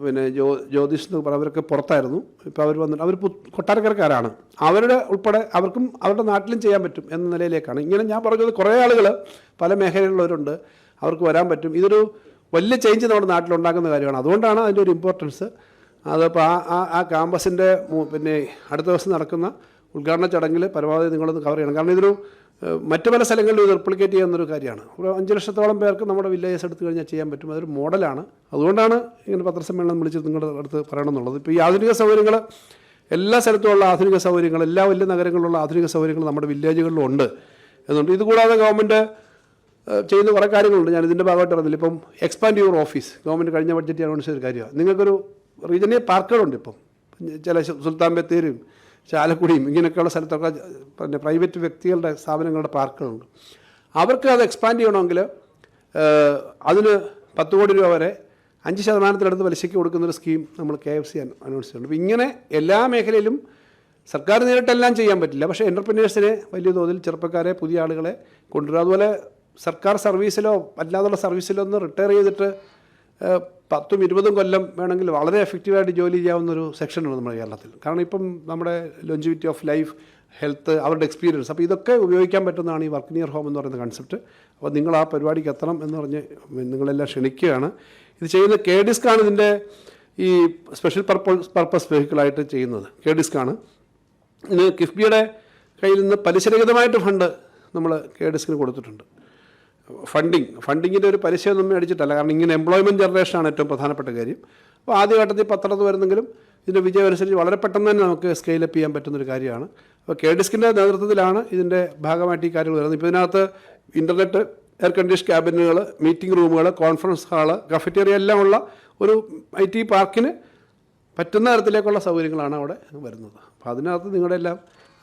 പിന്നെ ജ്യോ ജ്യോതിഷ് എന്ന് പറഞ്ഞ അവരൊക്കെ പുറത്തായിരുന്നു. ഇപ്പോൾ അവർ വന്നിട്ട് അവർ കൊട്ടാരക്കരക്കാരാണ്. അവരുടെ ഉൾപ്പെടെ അവർക്കും അവരുടെ നാട്ടിലും ചെയ്യാൻ പറ്റും എന്ന നിലയിലേക്കാണ്. ഇങ്ങനെ ഞാൻ പറഞ്ഞത് കുറേ ആളുകൾ പല മേഖലയിലുള്ളവരുണ്ട് അവർക്ക് വരാൻ പറ്റും. ഇതൊരു വലിയ ചേഞ്ച് നമ്മുടെ നാട്ടിലുണ്ടാക്കുന്ന കാര്യമാണ്. അതുകൊണ്ടാണ് അതിന്റെ ഒരു ഇമ്പോർട്ടൻസ് അതപ്പോൾ ആ ആ ആ ക്യാമ്പസിന്റെ പിന്നെ അടുത്ത ദിവസം നടക്കുന്ന ഉദ്ഘാടന ചടങ്ങിൽ പരമാവധി നിങ്ങളൊന്ന് കവർ ചെയ്യണം. കാരണം ഇതൊരു മറ്റു പല സ്ഥലങ്ങളിലും ഇത് റിപ്ലിക്കേറ്റ് ചെയ്യുന്നൊരു കാര്യമാണ്. ഒരു അഞ്ച് ലക്ഷത്തോളം പേർക്ക് നമ്മുടെ വില്ലേജസ് എടുത്തു കഴിഞ്ഞാൽ ചെയ്യാൻ പറ്റും. അതൊരു മോഡലാണ്. അതുകൊണ്ടാണ് ഇങ്ങനെ പത്രസമ്മേളനം വിളിച്ച് നിങ്ങളുടെ അടുത്ത് പറയണം എന്നുള്ളത് ഇപ്പോൾ ഈ ആധുനിക സൗകര്യങ്ങൾ എല്ലാ സ്ഥലത്തുമുള്ള ആധുനിക സൗകര്യങ്ങൾ എല്ലാ വലിയ നഗരങ്ങളിലുള്ള ആധുനിക സൗകര്യങ്ങൾ നമ്മുടെ വില്ലേജുകളിലും ഉണ്ട്. എന്നുണ്ട് ഇതുകൂടാതെ ഗവൺമെന്റ് ചെയ്യുന്ന കുറേ കാര്യങ്ങളുണ്ട്. ഞാൻ ഇതിന്റെ ഭാഗമായിട്ട് പറഞ്ഞില്ല. ഇപ്പം എക്സ്പാൻഡ് യുവർ ഓഫീസ് ഗവൺമെന്റ് കഴിഞ്ഞ ബഡ്ജറ്റ് അനൗൺസ് ചെയ്ത കാര്യമാണ്. നിങ്ങൾക്കൊരു റീജിയണൽ പാർക്കുകളുണ്ട് ഇപ്പം. ചില സുൽത്താൻ ബത്തേരിയും ചാലക്കുടിയും ഇങ്ങനെയൊക്കെയുള്ള സ്ഥലത്തൊക്കെ പിന്നെ പ്രൈവറ്റ് വ്യക്തികളുടെ സ്ഥാപനങ്ങളുടെ പാർക്കുകളുണ്ട്. അവർക്ക് അത് എക്സ്പാൻഡ് ചെയ്യണമെങ്കിൽ അതിന് പത്ത് കോടി രൂപ വരെ അഞ്ച് ശതമാനത്തിനടുത്ത് പലിശയ്ക്ക് കൊടുക്കുന്നൊരു സ്കീം നമ്മൾ കെ എഫ് സി അനൗൺസ് ചെയ്യുന്നുണ്ട് അപ്പോൾ ഇങ്ങനെ എല്ലാ മേഖലയിലും സർക്കാർ നേരിട്ടെല്ലാം ചെയ്യാൻ പറ്റില്ല. പക്ഷേ എന്റർപ്രനേഴ്സിനെ വലിയ തോതിൽ ചെറുപ്പക്കാരെ പുതിയ ആളുകളെ കൊണ്ടുവരിക അതുപോലെ സർക്കാർ സർവീസിലോ അല്ലാതുള്ള സർവീസിലോ ഒന്ന് റിട്ടയർ ചെയ്തിട്ട് പത്തും ഇരുപതും കൊല്ലം വേണമെങ്കിൽ വളരെ എഫക്റ്റീവായിട്ട് ജോലി ചെയ്യാവുന്ന ഒരു സെക്ഷനുണ്ട് നമ്മുടെ കേരളത്തിൽ. കാരണം ഇപ്പം നമ്മുടെ ലോഞ്ചിവിറ്റി ഓഫ് ലൈഫ് ഹെൽത്ത് അവരുടെ എക്സ്പീരിയൻസ് അപ്പോൾ ഇതൊക്കെ ഉപയോഗിക്കാൻ പറ്റുന്നതാണ് ഈ വർക്ക് നിയർ ഹോം എന്ന് പറയുന്ന കൺസെപ്റ്റ് അപ്പോൾ നിങ്ങൾ ആ പരിപാടിക്ക് എത്തണം എന്ന് പറഞ്ഞ് നിങ്ങളെല്ലാം ക്ഷണിക്കുകയാണ്. ഇത് ചെയ്യുന്ന കെ ഡിസ്ക്കാണ് ഇതിന്റെ ഈ സ്പെഷ്യൽ പർപ്പസ് പർപ്പസ് വെഹിക്കിളായിട്ട് ചെയ്യുന്നത്. കെ ഡിസ്ക്കാണ് ഇന്ന് കിഫ്ബിയുടെ കയ്യിൽ നിന്ന് പലിശരഹിതമായിട്ട് ഫണ്ട് നമ്മൾ കെ ഡിസ്കിന് കൊടുത്തിട്ടുണ്ട്. ഫണ്ടിങ് ഫണ്ടിങ്ങിന്റെ ഒരു പരിശയം നമ്മൾ അടിച്ചിട്ടല്ല കാരണം ഇങ്ങനെ എംപ്ലോയ്മെന്റ് ജനറേഷനാണ് ഏറ്റവും പ്രധാനപ്പെട്ട കാര്യം. അപ്പോൾ ആദ്യഘട്ടത്തിൽ പത്രത്ത് വരുന്നെങ്കിലും ഇതിന്റെ വിജയം അനുസരിച്ച് വളരെ പെട്ടെന്ന് തന്നെ നമുക്ക് സ്കെയിലപ്പ് ചെയ്യാൻ പറ്റുന്നൊരു കാര്യമാണ്. അപ്പോൾ കെ ഡിസ്കിന്റെ നേതൃത്വത്തിലാണ് ഇതിന്റെ ഭാഗമായിട്ട് ഈ കാര്യങ്ങൾ വരുന്നത്. ഇപ്പോൾ ഇതിനകത്ത് ഇന്റർനെറ്റ് എയർ കണ്ടീഷൻ ക്യാബിനുകൾ മീറ്റിംഗ് റൂമുകൾ കോൺഫറൻസ് ഹാൾ കഫറ്റേറിയ എല്ലാം ഉള്ള ഒരു ഐ ടി പാർക്കിന് പറ്റുന്ന തരത്തിലേക്കുള്ള സൗകര്യങ്ങളാണ് അവിടെ വരുന്നത്. അപ്പോൾ അതിനകത്ത് നിങ്ങളുടെ എല്ലാം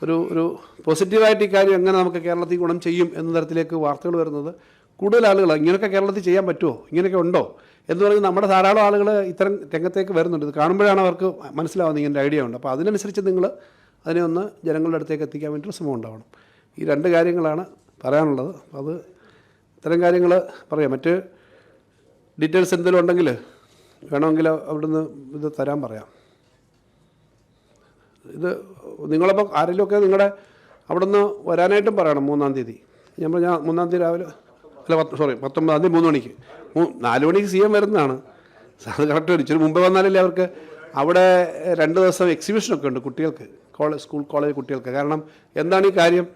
ഒരു ഒരു പോസിറ്റീവായിട്ട് കാര്യം എങ്ങനെ നമുക്ക് കേരളത്തിൽ ഗുണം ചെയ്യും എന്ന തരത്തിലേക്ക് വാർത്തകൾ വരുന്നത് കൂടുതൽ ആളുകൾ ഇങ്ങനെയൊക്കെ കേരളത്തിൽ ചെയ്യാൻ പറ്റുമോ ഇങ്ങനെയൊക്കെ ഉണ്ടോ? എന്ന് പറഞ്ഞ് നമ്മുടെ ധാരാളം ആളുകൾ ഇത്തരം രംഗത്തേക്ക് വരുന്നുണ്ട്. ഇത് കാണുമ്പോഴാണ് അവർക്ക് മനസ്സിലാവുന്നത് ഇങ്ങനെ ഐഡിയ ഉണ്ട്. അപ്പോൾ അതിനനുസരിച്ച് നിങ്ങൾ അതിനെ ഒന്ന് ജനങ്ങളുടെ അടുത്തേക്ക് എത്തിക്കാൻ വേണ്ടി ശ്രമം ഉണ്ടാവണം. ഈ രണ്ട് കാര്യങ്ങളാണ് പറയാനുള്ളത്. അത് ഇത്തരം കാര്യങ്ങൾ പറയാം. മറ്റ് ഡീറ്റെയിൽസ് എന്തെങ്കിലും ഉണ്ടെങ്കിൽ വേണമെങ്കിൽ അവിടുന്ന് ഇത് തരാൻ പറയാം. ഇത് നിങ്ങളപ്പോൾ ആരെങ്കിലുമൊക്കെ നിങ്ങളുടെ അവിടുന്ന് വരാനായിട്ടും പറയണം മൂന്നാം തീയതി. ഞാൻ പറഞ്ഞ മൂന്നാം തീയതി രാവിലെ അല്ല പത്ത് സോറി പത്തൊമ്പതാം തീയതി മൂന്ന് മണിക്ക്. നാല് മണിക്ക് സി എം വരുന്നതാണ്. അത് കറക്റ്റ് ഇച്ചിരി മുമ്പ് വന്നാലല്ലേ അവർക്ക് അവിടെ രണ്ട് ദിവസം എക്സിബിഷനൊക്കെ ഉണ്ട് കുട്ടികൾക്ക് കോളേജ് സ്കൂൾ കോളേജ് കുട്ടികൾക്ക്. കാരണം എന്താണ് ഈ കാര്യം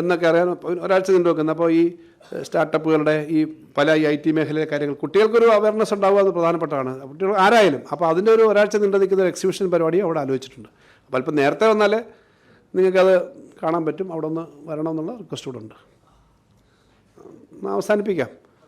എന്നൊക്കെ അറിയാൻ ഒരാഴ്ച നീണ്ടു വെക്കുന്നത് അപ്പോൾ ഈ സ്റ്റാർട്ടപ്പുകളുടെ ഈ പല ഈ ഐ ടി മേഖലയിലെ കാര്യങ്ങൾ കുട്ടികൾക്കൊരു അവയർനെസ് ഉണ്ടാവുക അത് പ്രധാനപ്പെട്ടതാണ്. കുട്ടികൾ ആരായാലും. അപ്പോൾ അതിന്റെ ഒരു ഒരാഴ്ച നീണ്ടു നിൽക്കുന്ന ഒരു എക്സിബിഷൻ പരിപാടി അവിടെ ആലോചിച്ചിട്ടുണ്ട്. അല്പം നേരത്തെ വന്നാൽ നിങ്ങൾക്കത് കാണാൻ പറ്റും. അവിടെ ഒന്ന് വരണമെന്നുള്ള റിക്വസ്റ്റ് കൂടെ ഉണ്ട്. അവസാനിപ്പിക്കാം.